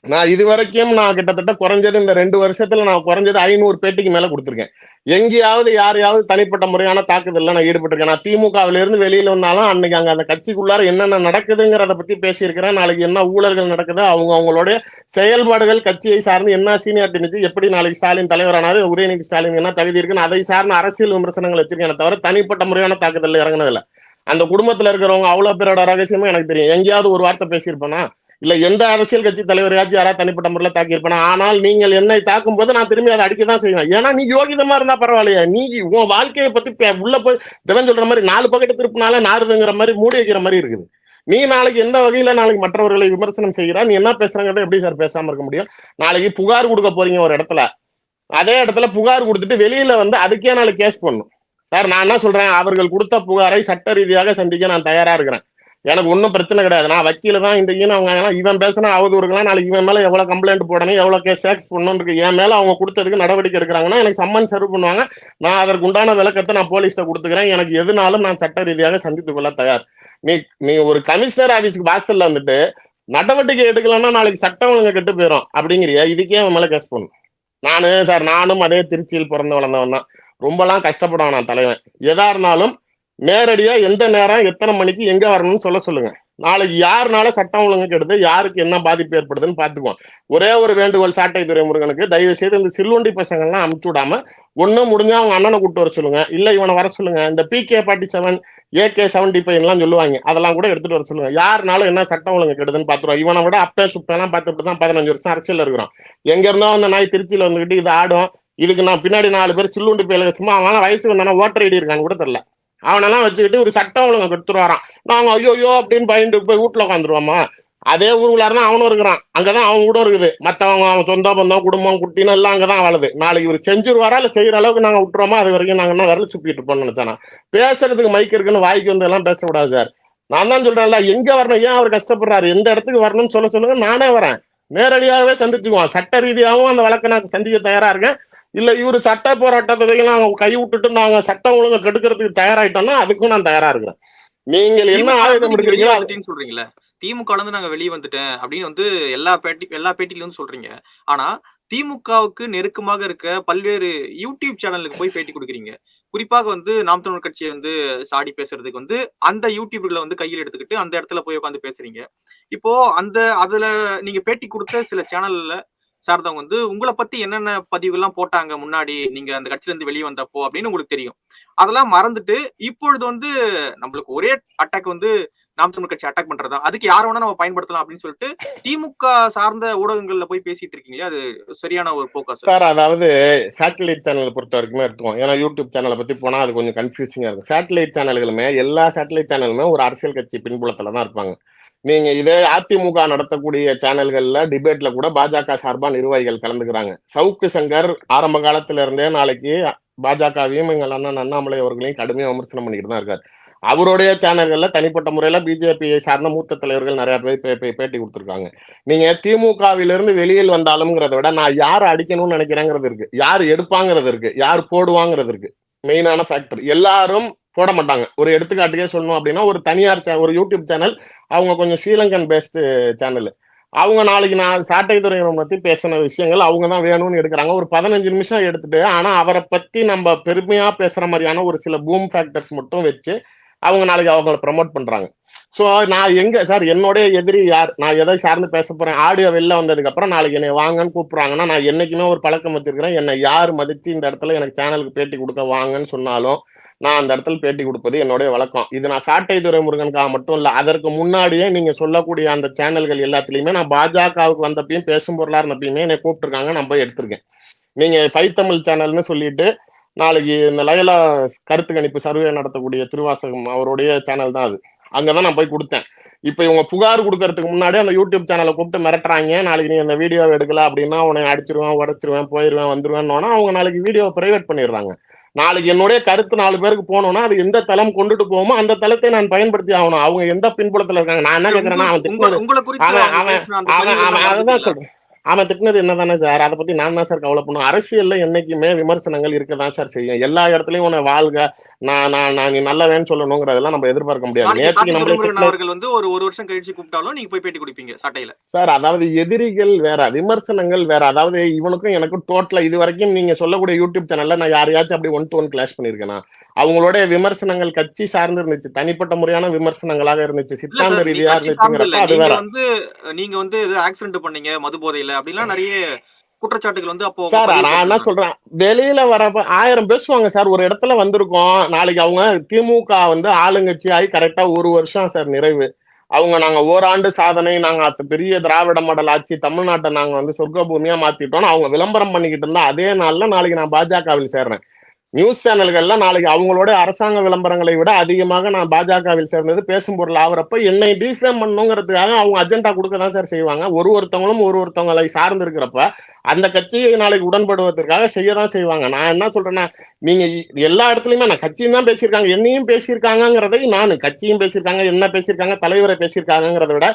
A: நான் இது வரைக்கும் நான் கிட்டத்தட்ட குறைஞ்சது இந்த ரெண்டு வருஷத்துல நான் குறைஞ்சது ஐநூறு பேட்டிக்கு மேல கொடுத்துருக்கேன். எங்கேயாவது யாரையாவது தனிப்பட்ட முறையான தாக்குதல்ல நான் ஈடுபட்டிருக்கேன். நான் திமுகவில இருந்து வெளியில வந்தாலும் அன்னைக்கு அங்க அந்த கட்சிக்குள்ளார என்னென்ன நடக்குதுங்கிறத பத்தி பேசியிருக்கிறேன். நாளைக்கு என்ன ஊழல்கள் நடக்குது அவங்க அவங்களுடைய செயல்பாடுகள் கட்சியை சார்ந்து என்ன சீனியாரிட்டி இருந்துச்சு எப்படி நாளைக்கு ஸ்டாலின் தலைவரானாரு உதயநிதி ஸ்டாலின் என்ன தகுதி இருக்குன்னு அதை சார்ந்த அரசியல் விமர்சனங்கள் வச்சிருக்கேன் தவிர தனிப்பட்ட முறையான தாக்குதல் இறங்குனதில்ல. அந்த குடும்பத்துல இருக்கிறவங்க அவ்வளவு பேரோட ரகசியமும் எனக்கு தெரியும். எங்கேயாவது ஒரு வார்த்தை பேசியிருப்பேனா? இல்ல எந்த அரசியல் கட்சி தலைவரையாச்சும் யாராவது தனிப்பட்ட முறையில் தாக்கியிருப்பேன்? ஆனால் நீங்கள் என்னை தாக்கும் போது நான் திரும்பி அதை அடிக்க தான் செய்வேன். ஏன்னா நீ யோகிதமா இருந்தா பரவாயில்லையா. நீ உன் வாழ்க்கையை பத்தி பே- உள்ள போய் திவன் சொல்ற மாதிரி நாலு பக்கெட்டு திருப்பினால நாறுதுங்கிற மாதிரி மூடி வைக்கிற மாதிரி இருக்குது. நீ நாளைக்கு எந்த வகையில நாளைக்கு மற்றவர்களை விமர்சனம் செய்கிறா நீ என்ன பேசுறங்கிறத எப்படி சார் பேசாம இருக்க முடியும்? நாளைக்கு புகார் கொடுக்க போறீங்க ஒரு இடத்துல. அதே இடத்துல புகார் கொடுத்துட்டு வெளியில வந்து அதுக்கே நாளைக்கு கேஸ் பண்ணும் சார் நான் என்ன சொல்றேன்? அவர்கள் கொடுத்த புகாரை சட்ட ரீதியாக சந்திக்க நான் தயாரா இருக்கிறேன். எனக்கு ஒன்றும் பிரச்சனை கிடையாது. நான் வக்கீல தான் இந்த ஈன அவங்க எல்லாம் இவன் பேசினா அவதூறுக்கலாம் நாளைக்கு இவன் மேலே எவ்வளோ கம்ப்ளைண்ட் போடணும் எவ்வளோ கேஸ் சேக்ஸ் பண்ணணும் இருக்கு. என் மேலே அவங்க கொடுத்ததுக்கு நடவடிக்கை எடுக்கிறாங்கன்னா எனக்கு சம்மன் சர்வ் பண்ணுவாங்க. நான் அதற்கு உண்டான விளக்கத்தை நான் போலீஸ்ட்ட கொடுத்துக்கிறேன். எனக்கு எதுனாலும் நான் சட்ட ரீதியாக சந்தித்து கொள்ள தயார். நீ நீ ஒரு கமிஷனர் ஆஃபீஸ்க்கு வாசல்ல வந்துட்டு நடவடிக்கை எடுக்கலன்னா நாளைக்கு சட்டம் ஒழுங்கு கெட்டு போயிடும் அப்படிங்கிறியா? இதுக்கே அவன் மேலே கேஸ் பண்ணும் நானு சார் நானும் அதே திருச்சியில் பிறந்து வளர்ந்தவன் தான் ரொம்பலாம் கஷ்டப்படுவான் நான் தலைவன். எதா இருந்தாலும் நேரடியா எந்த நேரம் எத்தனை மணிக்கு எங்க வரணும்னு சொல்ல சொல்லுங்க. நாளைக்கு யாருனால சட்டம் ஒழுங்கு கெடுது யாருக்கு என்ன பாதிப்பு ஏற்படுதுன்னு பாத்துக்குவோம் ஒரே ஒரு வேண்டுகோள் சாட்டை துறை முருகனுக்கு தயவு செய்து இந்த சில்லுண்டி பசங்கள்லாம் அமுச்சு விடாம ஒன்றும் முடிஞ்சா அவங்க அண்ணனை கூப்பிட்டு வர சொல்லுங்க. இல்ல இவனை வர சொல்லுங்க. இந்த P K forty seven AK seventy எல்லாம் சொல்லுவாங்க. அதெல்லாம் கூட எடுத்துட்டு வர சொல்லுங்க. யாருனாலும் என்ன சட்டம் ஒழுங்கு கெடுதுன்னு பாத்துருவோம் இவனை விட அப்பே சுப்பெல்லாம் பார்த்துட்டு தான் பதினஞ்சு வருஷம் அரசியல் இருக்கிறோம். எங்க இருந்தோ அந்த நாய் திருச்சியில வந்துகிட்டு இது ஆடும். இதுக்கு நான் பின்னாடி நாலு பேர் சில்லுண்டி பேர் சும்மா அவனால வயசு வந்தானா ஓட்டர் ஐடி இருக்கான்னு கூட தெரியல. அவனெல்லாம் வச்சுக்கிட்டு ஒரு சட்டம் ஒழுங்கு கெடுத்துட்டு நாங்கள் நாங்க ஐயோ ஐயோ அப்படின்னு பயந்து போய் வீட்டுல உட்காந்துருவோமா அதே ஊருக்குள்ளார தான் அவனும் இருக்கிறான். அங்கதான் அவன் கூட இருக்குது. மத்தவங்க அவன் சொந்த பந்தம் குடும்பம் குட்டின்னு எல்லாம் அங்கதான் வாழுது. நாளைக்கு இவர் செஞ்சுருவாரா இல்ல செய்யற அளவுக்கு நாங்க விட்டுறோமா? அது வரைக்கும் நாங்க என்ன விரல சுப்பிட்டு இருப்போம்னு நினைச்சானா? பேசுறதுக்கு மைக் இருக்குன்னு வாய்க்கு வந்து எல்லாம் பேசக்கூடாது சார் நான் தான் சொல்றேன்ல எங்க வரணும்? ஏன் அவர் கஷ்டப்படுறாரு? எந்த இடத்துக்கு வரணும்னு சொல்ல சொல்லுங்க நானே வரேன். நேரடியாகவே சந்திச்சுக்குவோம். சட்ட ரீதியாகவும் அந்த வழக்கை நான் சந்திக்க தயாரா இருக்கேன். இல்ல இவரு சட்ட போராட்டத்தையும் நாங்க கை விட்டுட்டு நாங்க சட்டம் ஒழுங்கை கெடுக்கிறதுக்கு தயாராயிட்டோம்னா அதுக்கும் நான் தயாரா இருக்கிறேன். நீங்கள் என்ன ஆயுதம்
C: வந்து
A: எடுக்கிறீங்களோ
C: வந்துட்டீங்கன்னு சொல்றீங்களா திமுக இருந்து நாங்க வெளியே வந்துட்டேன் அப்படின்னு வந்து எல்லா பேட்டி எல்லா பேட்டியிலும் வந்து சொல்றீங்க. ஆனா திமுகவுக்கு நெருக்கமாக இருக்க பல்வேறு யூடியூப் சேனலுக்கு போய் பேட்டி கொடுக்குறீங்க. குறிப்பாக வந்து நாம் தமிழர் கட்சியை வந்து சாடி பேசுறதுக்கு வந்து அந்த யூடியூப்களை வந்து கையில் எடுத்துக்கிட்டு அந்த இடத்துல போய் உட்காந்து பேசுறீங்க. இப்போ அந்த அதுல நீங்க பேட்டி கொடுத்த சில சேனல்ல சார்ந்தவங்க வந்து உங்களை பத்தி என்னென்ன பதிவுலாம் போட்டாங்க முன்னாடி? நீங்க அந்த கட்சியில இருந்து வெளியே வந்தப்போ அப்படின்னு உங்களுக்கு தெரியும். அதெல்லாம் மறந்துட்டு இப்பொழுது வந்து நம்மளுக்கு ஒரே அட்டாக் வந்து நாம் தமிழ் கட்சி அட்டாக் பண்றதா அதுக்கு யார வேணா நம்ம பயன்படுத்தலாம் அப்படின்னு சொல்லிட்டு திமுக சார்ந்த ஊடகங்கள்ல போய் பேசிட்டு இருக்கீங்களா அது சரியான ஒரு போக்கா சார்?
A: அதாவது சேட்டலைட் சேனல் பொறுத்த வரைக்குமே இருக்கும். ஏன்னா யூடியூப் சேனலை பத்தி போனா அது கொஞ்சம் கன்ஃபியூசிங்கா இருக்கும். சேட்டலைட் சேனல்களுமே எல்லா சேட்டலைட் சேனலுமே ஒரு அரசியல் கட்சி பின்புலத்துல தான் இருப்பாங்க. நீங்க இதே அதிமுக நடத்தக்கூடிய சேனல்கள்ல டிபேட்ல கூட பாஜக சார்பா நிர்வாகிகள் கலந்துக்கிறாங்க. சவுக்கு சங்கர் ஆரம்ப காலத்துல இருந்தே நாளைக்கு பாஜகவையும் எங்கள் அண்ணன் அண்ணாமலை அவர்களையும் கடுமையா விமர்சனம் பண்ணிக்கிட்டு தான் இருக்காரு. அவருடைய சேனல்கள்ல தனிப்பட்ட முறையில பிஜேபியை சார்ந்த மூத்த தலைவர்கள் நிறைய பேர் பேட்டி கொடுத்துருக்காங்க. நீங்க திமுகவிலிருந்து வெளியில் வந்தாலும்ங்கிறத விட நான் யார் அடிக்கணும்னு நினைக்கிறேங்கிறது இருக்கு. யார் எடுப்பாங்கிறது இருக்கு. யார் போடுவாங்கிறது இருக்கு. மெயினான ஃபேக்டர் எல்லாரும் போட மாட்டாங்க ஒரு எடுத்துக்காட்டுக்கே சொல்லணும் அப்படின்னா ஒரு தனியார் channel- ஒரு யூடியூப் சேனல் அவங்க கொஞ்சம் ஸ்ரீலங்கன் பேஸ்டு சேனல் அவங்க நாளைக்கு நான் சாட்டை துறையினை பற்றி பேசின விஷயங்கள் அவங்க தான் வேணும்னு எடுக்கிறாங்க. ஒரு பதினஞ்சு நிமிஷம் எடுத்துட்டு ஆனால் அவரை பற்றி நம்ம பெருமையாக பேசுகிற மாதிரியான ஒரு சில பூம் ஃபேக்டர்ஸ் மட்டும் வச்சு அவங்க நாளைக்கு அவங்கள ப்ரமோட் பண்ணுறாங்க ஸோ நான் எங்கே சார் என்னுடைய எதிரி யார்? நான் எதை சார்ந்து பேச போகிறேன் ஆடியோ வெளில வந்ததுக்கப்புறம் நாளைக்கு என்னை வாங்கன்னு கூப்பிட்றாங்கன்னா நான் என்னைக்குமே ஒரு பழக்கம் வச்சிருக்கிறேன். என்னை யார் மதித்து இந்த இடத்துல எனக்கு சேனலுக்கு பேட்டி கொடுக்க வாங்கன்னு சொன்னாலும் நான் அந்த இடத்துல பேட்டி கொடுப்பது என்னுடைய வழக்கம். இது நான் சாட்டை துறைமுருகனுக்காக மட்டும் இல்லை அதற்கு முன்னாடியே நீங்க சொல்லக்கூடிய அந்த சேனல்கள் எல்லாத்துலயுமே நான் பாஜகவுக்கு வந்தப்பையும் பேசும் பொருளா இருந்தப்பயுமே என்னை கூப்பிட்டுருக்காங்க நான் போய் எடுத்திருக்கேன். நீங்க ஃபைவ் தமிழ் சேனல்னு சொல்லிட்டு நாளைக்கு இந்த லயலா கருத்து கணிப்பு சர்வே நடத்தக்கூடிய திருவாசகம் அவருடைய சேனல் தான் அது. அங்கதான் நான் போய் கொடுத்தேன். இப்போ இவங்க புகார் கொடுக்கறதுக்கு முன்னாடி அந்த யூடியூப் சேனலை கூப்பிட்டு மிரட்டுறாங்க நாளைக்கு நீ அந்த வீடியோ எடுக்கல அப்படின்னா உன்னை அடிச்சிருவேன் உடச்சிருவேன் போயிருவேன் வந்துருவேன்னு அவங்க நாளைக்கு வீடியோ பிரைவேட் பண்ணிடுறாங்க. நாளைக்கு என்னுடைய கருத்து நாலு பேருக்கு போகணும்னா அது எந்த தளம் கொண்டுட்டு போகுமோ அந்த தளத்தை நான் பயன்படுத்தி ஆகணும். அவங்க எந்த பின்புலத்துல இருக்காங்க? நான் என்ன கேட்கறேன்னா அவன் அவன் அவன் அவன் அவன்? சொல்றேன். அவன் திட்டினது என்னதானே சார் அதை பத்தி நான் தான் சார் கவலை பண்ணும் அரசியல்ல என்னைக்குமே விமர்சனங்கள் இருக்கதான் சார் செய்யும். எல்லா இடத்துலயும் உன்னை வாழ்க நான் நான் நான் நீ நல்லவேன்னு சொல்லணுங்கிறதெல்லாம் நம்ம எதிர்பார்க்க முடியாது. நேற்றுக்கு நம்மளே திட்டின
C: அவர்கள் வந்து ஒரு ஒரு வருஷம் கழிச்சு கூப்பிட்டாலும் நீங்க போய் பேட்டி கொடுப்பீங்க சாட்டையில.
A: சார் அதாவது எதிரிகள் வேற விமர்சனங்கள் வேற. அதாவது இவனுக்கும் எனக்கும் டோட்டலா இது வரைக்கும் நீங்க சொல்லக்கூடிய யூடியூப் சேனல்ல நான் யாரையாச்சும் அப்படி ஒன் டு ஒன் கிளாஷ் பண்ணிருக்கேனா அவங்களுடைய விமர்சனங்கள் கட்சி சார்ந்து இருந்துச்சு. தனிப்பட்ட முறையான விமர்சனங்களாக இருந்துச்சு. சித்தாந்த ரீதியா இருந்துச்சுங்கிறப்ப அது வேற.
C: வந்து நீங்க வந்து ஆக்சிடென்ட் பண்ணீங்க மது போதையில அப்படிலாம் நிறைய குற்றச்சாட்டுகள் வந்து அப்போ
A: சார் நான் என்ன. சொல்றேன் வெளியில வரப்ப ஆயிரம் பேசுவாங்க சார் ஒரு இடத்துல வந்திருக்கோம் நாளைக்கு அவங்க திமுக வந்து ஆளுங்கட்சி ஆகி கரெக்டா ஒரு வருஷம் சார் நிறைவு அவங்க நாங்க ஓராண்டு சாதனை நாங்க அத்த பெரிய திராவிட மாடல் ஆட்சி தமிழ்நாட்டை நாங்க வந்து சொர்க்க பூமியா மாத்திட்டோம்னு அவங்க விளம்பரம் பண்ணிக்கிட்டு இருந்தா அதே நாள்ல நாளைக்கு நான் பாஜகவில் சேர்றேன் நியூஸ் சேனல்கள்லாம் நாளைக்கு அவங்களோட அரசாங்க விளம்பரங்களை விட அதிகமாக நான் பாஜகவில் சேர்ந்தது பேசும் பொருள் ஆகுறப்ப என்னை டீஃபேம் பண்ணுங்கிறதுக்காக அவங்க அஜெண்டா கொடுக்க தான் சார் செய்வாங்க. ஒரு ஒருத்தவங்களும் ஒரு ஒருத்தவங்களை சார்ந்து இருக்கிறப்ப அந்த கட்சியை நாளைக்கு உடன்படுவதற்காக செய்ய தான் செய்வாங்க. நான் என்ன சொல்றேன்னா நீங்க எல்லா இடத்துலையுமே நான் கட்சியும் தான் பேசியிருக்காங்க என்னையும் பேசியிருக்காங்கிறதை நான் கட்சியும் பேசியிருக்காங்க என்ன பேசியிருக்காங்க தலைவரை பேசியிருக்காங்கிறத விட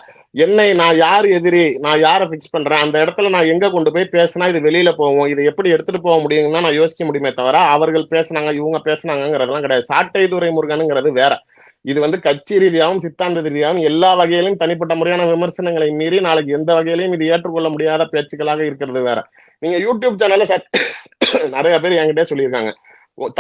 A: என்னை நான் யார் எதிரி நான் யாரை ஃபிக்ஸ் பண்றேன் அந்த இடத்துல நான் எங்க கொண்டு போய் பேசினா இது வெளியில போவோம் இதை எப்படி எடுத்துட்டு போக முடியும்னு தான் நான் யோசிக்க முடியுமே தவிர அவர்கள் பேசுனாங்க இவங்க பேசினாங்கிறதெல்லாம் கிடையாது. சாட்டை துறை முருகனுங்கிறது வேற. இது வந்து கட்சி ரீதியாகவும் சித்தாந்த ரீதியாகவும் எல்லா வகையிலும் தனிப்பட்ட முறையான விமர்சனங்களை மீறி நாளைக்கு எந்த வகையிலையும் இது ஏற்றுக்கொள்ள முடியாத பேச்சுக்களாக இருக்கிறது வேற. நீங்க யூடியூப் சேனல்ல [COUGHS] நிறைய பேர் என்கிட்ட சொல்லியிருக்காங்க.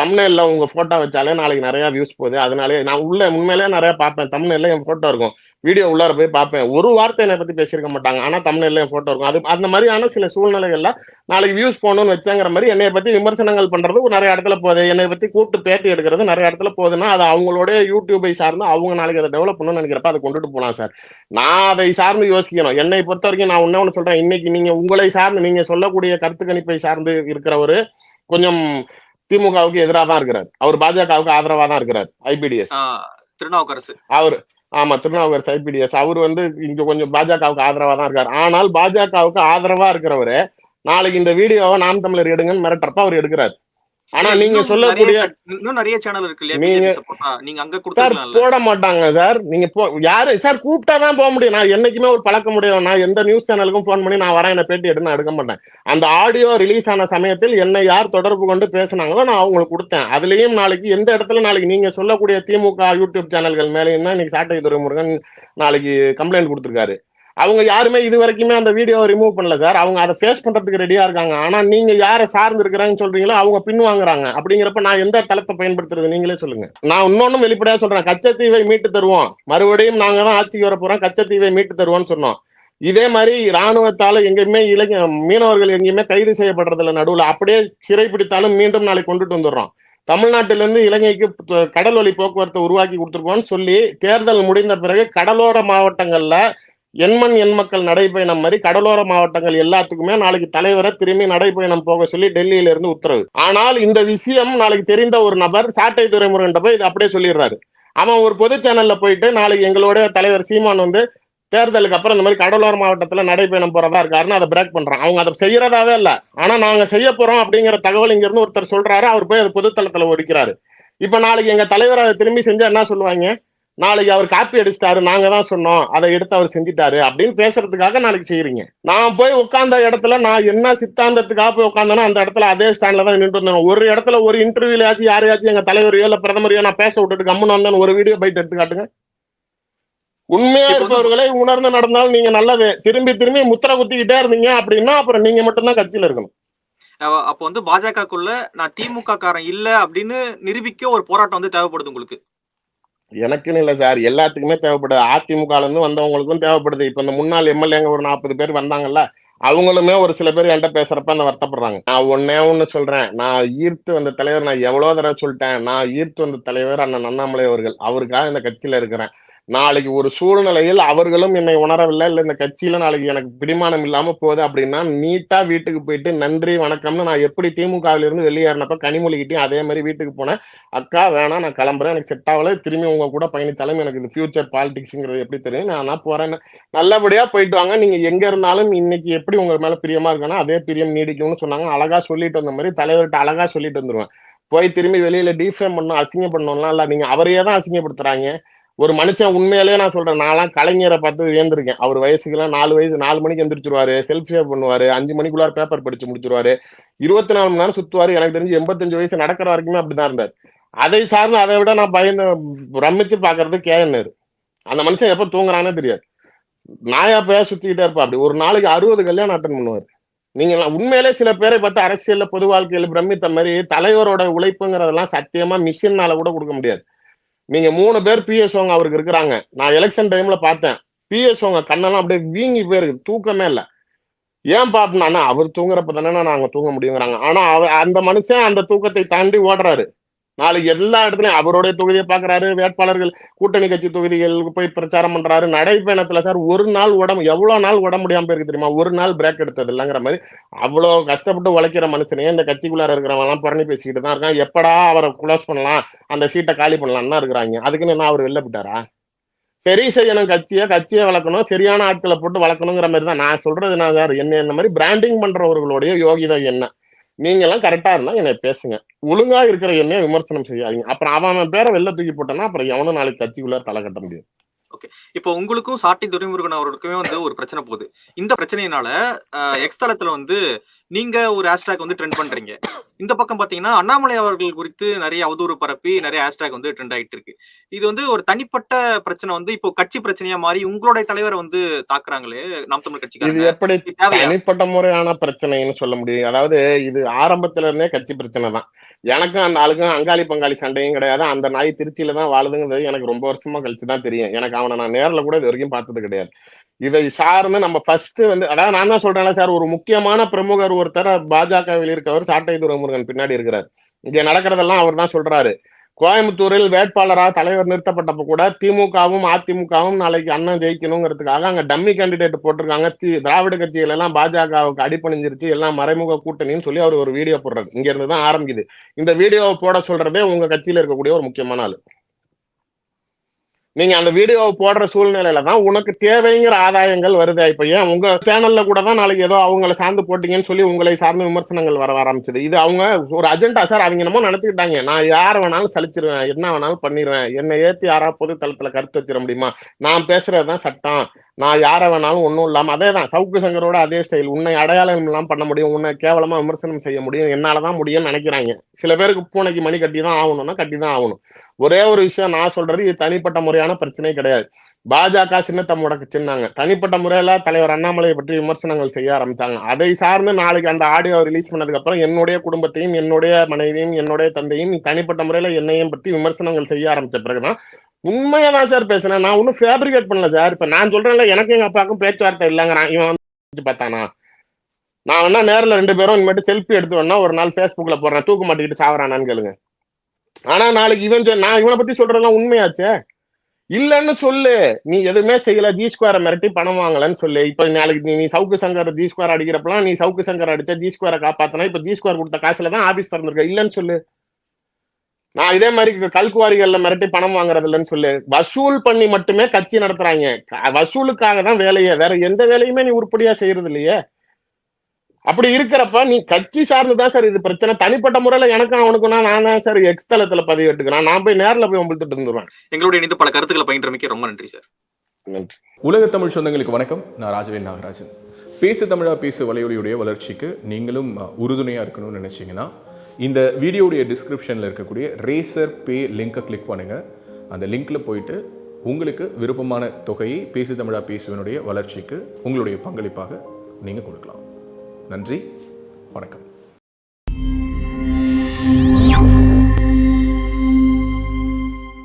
A: தமிழ்நெல்ல உங்க போட்டோ வச்சாலே நாளைக்கு நிறைய வியூஸ் போகுது. அதனாலே நான் உள்ள உண்மையிலேயே நிறைய பார்ப்பேன். தமிழ்நெல்ல என் போட்டோ இருக்கும். வீடியோ உள்ளார போய் பார்ப்பேன். ஒரு வார்த்தை என்னை பத்தி பேசியிருக்க மாட்டாங்க. ஆனா தமிழ்நெல்ல என் போட்டோ இருக்கும். அது அந்த மாதிரியான சில சூழ்நிலைகள்ல நாளைக்கு வியூஸ் போகணும்னு வச்சாங்கிற மாதிரி என்னை பத்தி விமர்சனங்கள் பண்றது ஒரு நிறைய இடத்துல போகுது. என்னை பத்தி கூப்பிட்டு பேட்டி எடுக்கிறது நிறைய இடத்துல போகுதுன்னா அது அவங்களோட யூடியூபை சார்ந்து அவங்க நாளைக்கு அதை டெவலப் பண்ணணும்னு நினைக்கிறப்ப அதை கொண்டுட்டு போகலாம் சார். நான் அதை சார்ந்து யோசிக்கணும். என்னை பொறுத்த வரைக்கும் நான் ஒன்னு ஒன்று சொல்றேன். இன்னைக்கு நீங்க உங்களை சார்ந்து நீங்க சொல்லக்கூடிய கருத்து கணிப்பை சார்ந்து இருக்கிறவரு கொஞ்சம் திமுகவுக்கு எதிராக தான் இருக்கிறார். அவர் பாஜகவுக்கு ஆதரவா தான் இருக்கிறார் ஐபிடிஎஸ்
C: திருநாவுக்கரசு.
A: அவர் ஆமா திருநாவுக்கரசு ஐபிடிஎஸ் அவர் வந்து இங்க கொஞ்சம் பாஜகவுக்கு ஆதரவா தான் இருக்காரு. ஆனால் பாஜகவுக்கு ஆதரவா இருக்கிறவரு நாளைக்கு இந்த வீடியோவை நாம் தமிழர் எடுங்கன்னு மிரட்டுறப்ப அவர் எடுக்கிறார். ஆனா நீங்க சொல்லக்கூடிய
C: இன்னும் நிறைய சேனல் இருக்கு. இல்லையா
A: நீங்க-?
C: நீங்க அங்க கொடுத்துருக்கலாம்ல.
A: போட மாட்டாங்க சார். நீங்க போ யாரு சார் கூப்பிட்டா தான் போக முடியும். நான் என்னைக்குமே ஒரு பழக்க முடியும் நான் எந்த நியூஸ் சேனலுக்கும் ஃபோன் பண்ணி நான் வரேன் என்ன பேட்டி எடுத்து நான் எடுக்க மாட்டேன். அந்த ஆடியோ ரிலீஸ் ஆன சமயத்தில் என்னை யார் தொடர்பு கொண்டு பேசுனாங்களோ நான் அவங்களுக்கு கொடுத்தேன். அதுலயும் நாளைக்கு எந்த இடத்துல நாளைக்கு நீங்க சொல்லக்கூடிய திமுக யூடியூப் சேனல்கள் மேலேயும் தான் இன்னைக்கு சாட்டை துறைமுருகன் நாளைக்கு கம்ப்ளைண்ட் கொடுத்துருக்காரு. அவங்க யாருமே இது வரைக்குமே அந்த வீடியோவை ரிமூவ் பண்ணல சார் அவங்க அதை ஃபேஸ் பண்றதுக்கு ரெடியா இருக்காங்க. ஆனா நீங்க யாரை சார்ந்து இருக்கிறாங்கன்னு சொல்றீங்களோ அவங்க பின்வாங்குறாங்க அப்படிங்கிறப்ப நான் எந்த தளத்தை பயன்படுத்துறது? நீங்களே சொல்லுங்க. நான் இன்னொன்னும் வெளிப்படையா சொல்றேன். கச்சத்தீவை மீட்டு தருவோம். மறுபடியும் நாங்க தான் ஆட்சிக்கு வர போறோம். கச்சத்தீவை மீட்டு தருவோம்னு சொன்னோம். இதே மாதிரி இராணுவத்தால எங்கேயுமே இளைஞ மீனவர்கள் எங்கேயுமே கைது செய்யப்படுறதில்ல நடுவில். அப்படியே சிறை பிடித்தாலும் மீண்டும் நாளைக்கு கொண்டுட்டு வந்துடுறோம். தமிழ்நாட்டிலிருந்து இலங்கைக்கு கடல் வழி போக்குவரத்தை உருவாக்கி கொடுத்துருக்கோம்னு சொல்லி தேர்தல் முடிந்த பிறகு கடலோர மாவட்டங்கள்ல எண்மண் எண்மக்கள் நடைபயணம் மாதிரி கடலோர மாவட்டங்கள் எல்லாத்துக்குமே நாளைக்கு தலைவரை திரும்பி நடைபயணம் போக சொல்லி டெல்லியில இருந்து உத்தரவு. ஆனால் இந்த விஷயம் நாளைக்கு தெரிந்த ஒரு நபர் சாட்டை துறைமுருகன் போய் இது அப்படியே சொல்லிடுறாரு. அவன் ஒரு பொது சேனல்ல போயிட்டு நாளைக்கு எங்களோட தலைவர் சீமான் வந்து தேர்தலுக்கு அப்புறம் இந்த மாதிரி கடலோர மாவட்டத்துல நடைபயணம் போறதா இருக்காருன்னு அதை பிரேக் பண்றான். அவங்க அதை செய்யறதாவே இல்ல. ஆனா நாங்க செய்ய போறோம் அப்படிங்கிற தகவல் இங்க இருந்து ஒருத்தர் சொல்றாரு. அவர் போய் அது பொதுத்தளத்துல ஒடிக்கிறாரு இப்ப நாளைக்கு எங்க தலைவர் அதை திரும்பி செஞ்சா என்ன சொல்லுவாங்க? நாளைக்கு அவர் காப்பி அடிச்சிட்டாரு நாங்க தான் சொன்னோம் அதை எடுத்து அவர் செஞ்சிட்டாரு அப்படின்னு பேசுறதுக்காக நாளைக்கு செய்யறீங்க நான் போய் உட்கார்ந்த இடத்துல நான் என்ன சித்தாந்தத்துக்காக போய் உட்காந்தனோ அந்த இடத்துல அதே ஸ்டாண்ட்ல தான் நின்று இருந்தேன். ஒரு இடத்துல ஒரு இன்டர்வியூலயாச்சும் யாரையாச்சும் எங்க தலைவரையோ இல்ல பிரதமரையோ நான் பேச விட்டுட்டு கம்முன்னு வந்தேன்னு ஒரு வீடியோ பைட் எடுத்து காட்டுங்க. உண்மையா இருப்பவர்களை உணர்ந்து நடந்தாலும் நீங்க நல்லது. திரும்பி திரும்பி முத்திர குத்திக்கிட்டே இருந்தீங்க அப்படின்னா அப்புறம் நீங்க மட்டும்தான் கட்சியில இருக்கணும்.
C: அப்போ வந்து பாஜகக்குள்ள நான் திமுக காரன் இல்ல அப்படின்னு நிரூபிக்க ஒரு போராட்டம் வந்து தேவைப்படுது உங்களுக்கு?
A: எனக்குன்னு இல்ல சார். எல்லாத்துக்குமே தேவைப்படுது. அதிமுக இருந்து வந்தவங்களுக்கும் தேவைப்படுது. இப்ப இந்த முன்னாள் எம்எல்ஏங்க ஒரு நாற்பது பேர் வந்தாங்கல்ல அவங்களுமே ஒரு சில பேர் என்கிட்ட பேசுறப்ப அந்த வருத்தப்படுறாங்க. நான் ஒன்னே ஒன்று சொல்றேன். நான் ஈர்த்து வந்த தலைவர் நான் எவ்வளவு தடவை சொல்லிட்டேன். நான் ஈர்த்து வந்த தலைவர் அண்ணன் அண்ணாமலை அவர்கள். அவருக்காக இந்த கட்சியில இருக்கிறேன். நாளைக்கு ஒரு சூழ்நிலையில் அவர்களும் என்னை உணரவில்லை இல்லை இந்த கட்சியில நாளைக்கு எனக்கு பிடிமானம் இல்லாம போகுது அப்படின்னா நீட்டா வீட்டுக்கு போயிட்டு நன்றி வணக்கம்னு நான் எப்படி திமுகவில இருந்து வெளியேறினப்ப கனிமொழிகிட்டையும் அதே மாதிரி வீட்டுக்கு போனேன். அக்கா வேணாம் நான் கிளம்புறேன் எனக்கு செட் ஆகல. திரும்பி உங்க கூட பயணித்தாலும் எனக்கு இது ஃபியூச்சர் பாலிடிக்ஸ்ங்கிறது எப்படி தெரியும்? நான் நான் போறேன்னு நல்லபடியா போயிட்டு வாங்க. நீங்க எங்க இருந்தாலும் இன்னைக்கு எப்படி உங்க மேல பிரியமா இருக்கணும் அதே பிரியம் நீடிக்கும்னு சொன்னாங்க. அழகா சொல்லிட்டு வந்த மாதிரி தலைவர்கிட்ட அழகா சொல்லிட்டு வந்துருவேன். போய் திரும்பி வெளியில டிஃபேம் பண்ணும் அசிங்கம் பண்ணணும்லாம் இல்ல. நீங்க அவரையே தான் அசிங்கப்படுத்துறாங்க. ஒரு மனுஷன் உண்மையிலேயே நான் சொல்றேன் நான்லாம் கலைஞரை பார்த்து வியந்திருக்கேன். அவர் வயசுக்குலாம் நாலு வயசு நாலு மணிக்கு எந்திரிச்சிருவாரு செல்ஃப் ஷேர் பண்ணுவாரு அஞ்சு மணிக்குள்ளார பேப்பர் படிச்சு முடிச்சிருவாரு. இருபத்தி நாலு மணி நேரம் சுத்துவாரு எனக்கு தெரிஞ்சு எண்பத்தஞ்சு வயசு நடக்கிற வரைக்குமே அப்படிதான் இருந்தார். அதை சார்ந்து அதை விட நான் பயந்து பிரமிச்சு பாக்குறது கேஎன்ஆர் அந்த மனுஷன் எப்ப தூங்குறானே தெரியாது. நாயா பேய சுத்திக்கிட்டே இருப்பா அப்படி ஒரு நாளைக்கு அறுபது கல்யாணம் அட்டன் பண்ணுவார். நீங்க உண்மையிலே சில பேரை பார்த்து அரசியல்ல பொது வாழ்க்கையில பிரமித்த மாதிரி தலைவரோட உழைப்புங்கிறதெல்லாம் சத்தியமா மிஷின்னால கூட கொடுக்க முடியாது. நீங்க மூணு பேர் பிஎஸ்ஓங்க அவருக்கு இருக்கிறாங்க. நான் எலெக்ஷன் டைம்ல பார்த்தேன். பிஎஸ்ஓங்க கண்ணெல்லாம் அப்படியே வீங்கி போயிருக்கு தூக்கமே இல்லை. ஏன் பாப்பனா அவர் தூங்குறப்ப தானே நாங்க தூங்க முடியுங்கிறாங்க. ஆனா அவர் அந்த மனுஷன் அந்த தூக்கத்தை தாண்டி ஓடுறாரு. நாளைக்கு எல்லா இடத்துலயும் அவருடைய தொகுதியை பாக்குறாரு வேட்பாளர்கள் கூட்டணி கட்சி தொகுதிகளுக்கு போய் பிரச்சாரம் பண்றாரு. நடைப்பயணத்துல சார் ஒரு நாள் உடம்பு எவ்வளவு நாள் உடம்பு முடியாம போயிருக்கு தெரியுமா? ஒரு நாள் பிரேக் எடுத்தது இல்லைங்கிற மாதிரி அவ்வளவு கஷ்டப்பட்டு உழைக்கிற மனுஷனே இந்த கட்சிக்குள்ளார இருக்கிறவங்களாம் பரணி பேசிக்கிட்டு தான் இருக்கான். எப்படா அவரை குளோஸ் பண்ணலாம்? அந்த சீட்டை காலி பண்ணலாம்னு இருக்கிறாங்க. அதுக்குன்னு என்ன அவர் வெளில போட்டாரா சரி செய்யணும் கட்சியை கட்சியை வளர்க்கணும் சரியான ஆட்களை போட்டு வளர்க்கணுங்கிற மாதிரி தான் நான் சொல்றது என்ன சார்? என்ன என்ன மாதிரி பிராண்டிங் பண்றவர்களுடைய யோகிதம் என்ன? நீங்க எல்லாம் கரெக்டா இருந்தா என்னை பேசுங்க. ஒழுங்கா இருக்கிற என்னைய விமர்சனம் செய்யாதீங்க. அப்புறம் அவன் பேரை வெளில தூக்கி போட்டோன்னா அப்புறம் எவனும் நாளைக்கு கட்சிக்குள்ள தலை கட்ட முடியும்
C: இப்போ உங்களுக்கும் சாட்டி துரைமுருகன் அவர்களுக்குமே வந்து ஒரு பிரச்சனை போகுது. இந்த பிரச்சனையினால எக்ஸ் தளத்துல வந்து நீங்க ஒரு ஹேஷ்டேக் வந்து ட்ரெண்ட் பண்றீங்க. இந்த பக்கம் பாத்தீங்கன்னா அண்ணாமலை அவர்கள் குறித்து நிறைய அவதூறு பரப்பி நிறைய ஹேஷ்டேக் வந்து ட்ரெண்ட் ஆயிட்டு இருக்கு. இது வந்து ஒரு தனிப்பட்ட பிரச்சனை வந்து இப்போ கட்சி பிரச்சனையா மாறி உங்களுடைய தலைவரை வந்து தாக்குறாங்களே நாம் தமிழ்
A: இது எப்படி
C: இது தேவையா?
A: தனிப்பட்ட முறையான பிரச்சனைன்னு சொல்ல முடியும். அதாவது இது ஆரம்பத்துல இருந்தே கட்சி பிரச்சனை தான். எனக்கும் அந்த ஆளுக்கும் அங்காளி பங்காளி சண்டையும் கிடையாது. அந்த நாய் திருச்சியில தான் வாழுதுங்கிறது எனக்கு ரொம்ப வருஷமா கழிச்சு தான் தெரியும். எனக்கு அவனை நான் நேரில் கூட இது வரைக்கும் பார்த்தது கிடையாது. இதை சார்ந்து நம்ம ஃபர்ஸ்ட் வந்து அதாவது நான் தான் சொல்றேன்ல சார் ஒரு முக்கியமான பிரமுகர் ஒருத்தர் பாஜகவில் இருக்கவர் சாட்டை துரைமுருகன் பின்னாடி இருக்கிறார். இங்க நடக்கிறதெல்லாம் அவர் தான் சொல்றாரு. கோயம்புத்தூரில் வேட்பாளராக தலைவர் நிறுத்தப்பட்டப்ப கூட திமுகவும் அதிமுகவும் நாளைக்கு அண்ணன் ஜெயிக்கணுங்கிறதுக்காக அங்க டம்மி கேண்டிடேட் போட்டிருக்காங்க. தி- திராவிட கட்சிகள் எல்லாம் பாஜகவுக்கு அடிபணிஞ்சிருச்சு. எல்லாம் மறைமுக கூட்டணின்னு சொல்லி அவர் ஒரு வீடியோ போடுறாரு. இங்க இருந்து தான் ஆரம்பிக்குது. இந்த வீடியோவை போட சொல்றதே உங்க கட்சியில இருக்கக்கூடிய ஒரு முக்கியமான ஆள். நீங்க அந்த வீடியோவை போடுற சூழ்நிலையில தான் உனக்கு தேவைங்கிற ஆதாயங்கள் வருது? இப்ப ஏன் உங்க சேனல்ல கூட தான் நாளைக்கு ஏதோ அவங்கள சார்ந்து போட்டீங்கன்னு சொல்லி உங்களை சார்ந்த விமர்சனங்கள் வர ஆரம்பிச்சது. இது அவங்க ஒரு அஜெண்டா சார் அவங்க என்னமோ நினைச்சுக்கிட்டாங்க. நான் யார வேணாலும் சலிச்சிருவேன் என்ன வேணாலும் பண்ணிடுவேன் என்னை ஏத்தி யாரா பொது தளத்துல கருத்து வச்சிட முடியுமா? நான் பேசுறதுதான் சட்டம். நான் யார வேணாலும் ஒன்றும் இல்லாமல் அதே தான் சவுக்கு சங்கரோட அதே ஸ்டைல் உன்னை அடையாளம் எல்லாம் பண்ண முடியும் உன்னை கேவலமா விமர்சனம் செய்ய முடியும். என்னாலதான் முடியும்னு நினைக்கிறாங்க. சில பேருக்கு பூனைக்கு மணி கட்டி தான் ஆகணும்னா கட்டி தான் ஆகணும். ஒரே ஒரு விஷயம் நான் சொல்றது இது தனிப்பட்ட முறையான பிரச்சனை கிடையாது. பாஜக சின்னத்தை சின்னாங்க தனிப்பட்ட முறையில தலைவர் அண்ணாமலையை பற்றி விமர்சனங்கள் செய்ய ஆரம்பித்தாங்க அதை சார்ந்து நாளைக்கு அந்த ஆடியோ ரிலீஸ் பண்ணதுக்கு அப்புறம் என்னுடைய குடும்பத்தையும் என்னுடைய மனைவியும் என்னுடைய தந்தையும் தனிப்பட்ட முறையில என்னையும் பற்றி விமர்சனங்கள் செய்ய ஆரம்பித்த பிறகுதான் உண்மையா தான் சார் பேசுனேன். நான் ஒன்றும் ஃபேப்ரிகேட் பண்ணல சார். இப்ப நான் சொல்றேன்ல எனக்கு எங்க அப்பாவுக்கும் பேச்சுவார்த்தை இல்லைங்கிறான் இவன் வந்து பார்த்தானா? நான் வேணா நேரில் ரெண்டு பேரும் இனிமேட்டு செல்ஃபி எடுத்து வேணா ஒரு நாள் ஃபேஸ்புக்கில் போடுறேன். தூக்கு மாட்டிக்கிட்டு சாவறானான்னு கேளுங்க. ஆனா நாளைக்கு இவன் சொ- நான் இவனை பத்தி சொல்றதெல்லாம் உண்மையாச்சே? இல்லைன்னு சொல்லு. நீ எதுவுமே செய்யல. ஜி ஸ்கொயரை மிரட்டி பணம் வாங்கலன்னு சொல்லு. இப்ப நாளைக்கு நீ நீ சவுக்கு சங்கர் ஜி ஸ்கொயர் அடிக்கிறப்பலாம் நீ சவுக்கு சங்கர் அடிச்ச ஜி ஸ்கொயரை காப்பாத்தினா இப்ப ஜி ஸ்கொயர் கொடுத்த காசுல தான் ஆபீஸ் திறந்திருக்க. இல்லைன்னு சொல்லு. நான் இதே மாதிரி கல்குவாரிகள்ல மிரட்டி பணம் வாங்குறது இல்லைன்னு சொல்லு. வசூல் பண்ணி மட்டுமே கட்சி நடத்துறாங்க. வசூலுக்காக தான் வேலையே. வேற எந்த வேலையுமே நீ உருப்படியா செய்யறது இல்லையே. அப்படி இருக்கிறப்ப நீ கட்சி சார்ந்துதான் சார் இது பிரச்சனை. தனிப்பட்ட முறையில எனக்கும் அவனுக்கும்னா நான் தான் சார் எக்ஸ் தளத்துல பதிவு எடுத்துக்கிறேன். நான் போய் நேர்ல போய் உங்கள்கிட்ட இருந்துருவேன்
C: எங்களுடைய இணைந்து பல கருத்துக்களை பயின்றமைக்கு ரொம்ப நன்றி சார்.
A: நன்றி.
B: உலக தமிழ் சொந்தங்களுக்கு வணக்கம். நான் ராஜவேல் நாகராஜன். பேசு தமிழா பேசு வலையொலியுடைய வளர்ச்சிக்கு நீங்களும் அஹ், உறுதுணையா இருக்கணும்னு நினைச்சீங்கன்னா இந்த வீடியோடைய டிஸ்கிரிப்ஷனில் இருக்கக்கூடிய ரேசர் பே லிங்கை கிளிக் பண்ணுங்க. அந்த லிங்க்ல போயிட்டு உங்களுக்கு விருப்பமான தொகையை பேசு தமிழா பேசுவனுடைய வளர்ச்சிக்கு உங்களுடைய பங்களிப்பாக நீங்கள் கொடுக்கலாம். நன்றி வணக்கம்.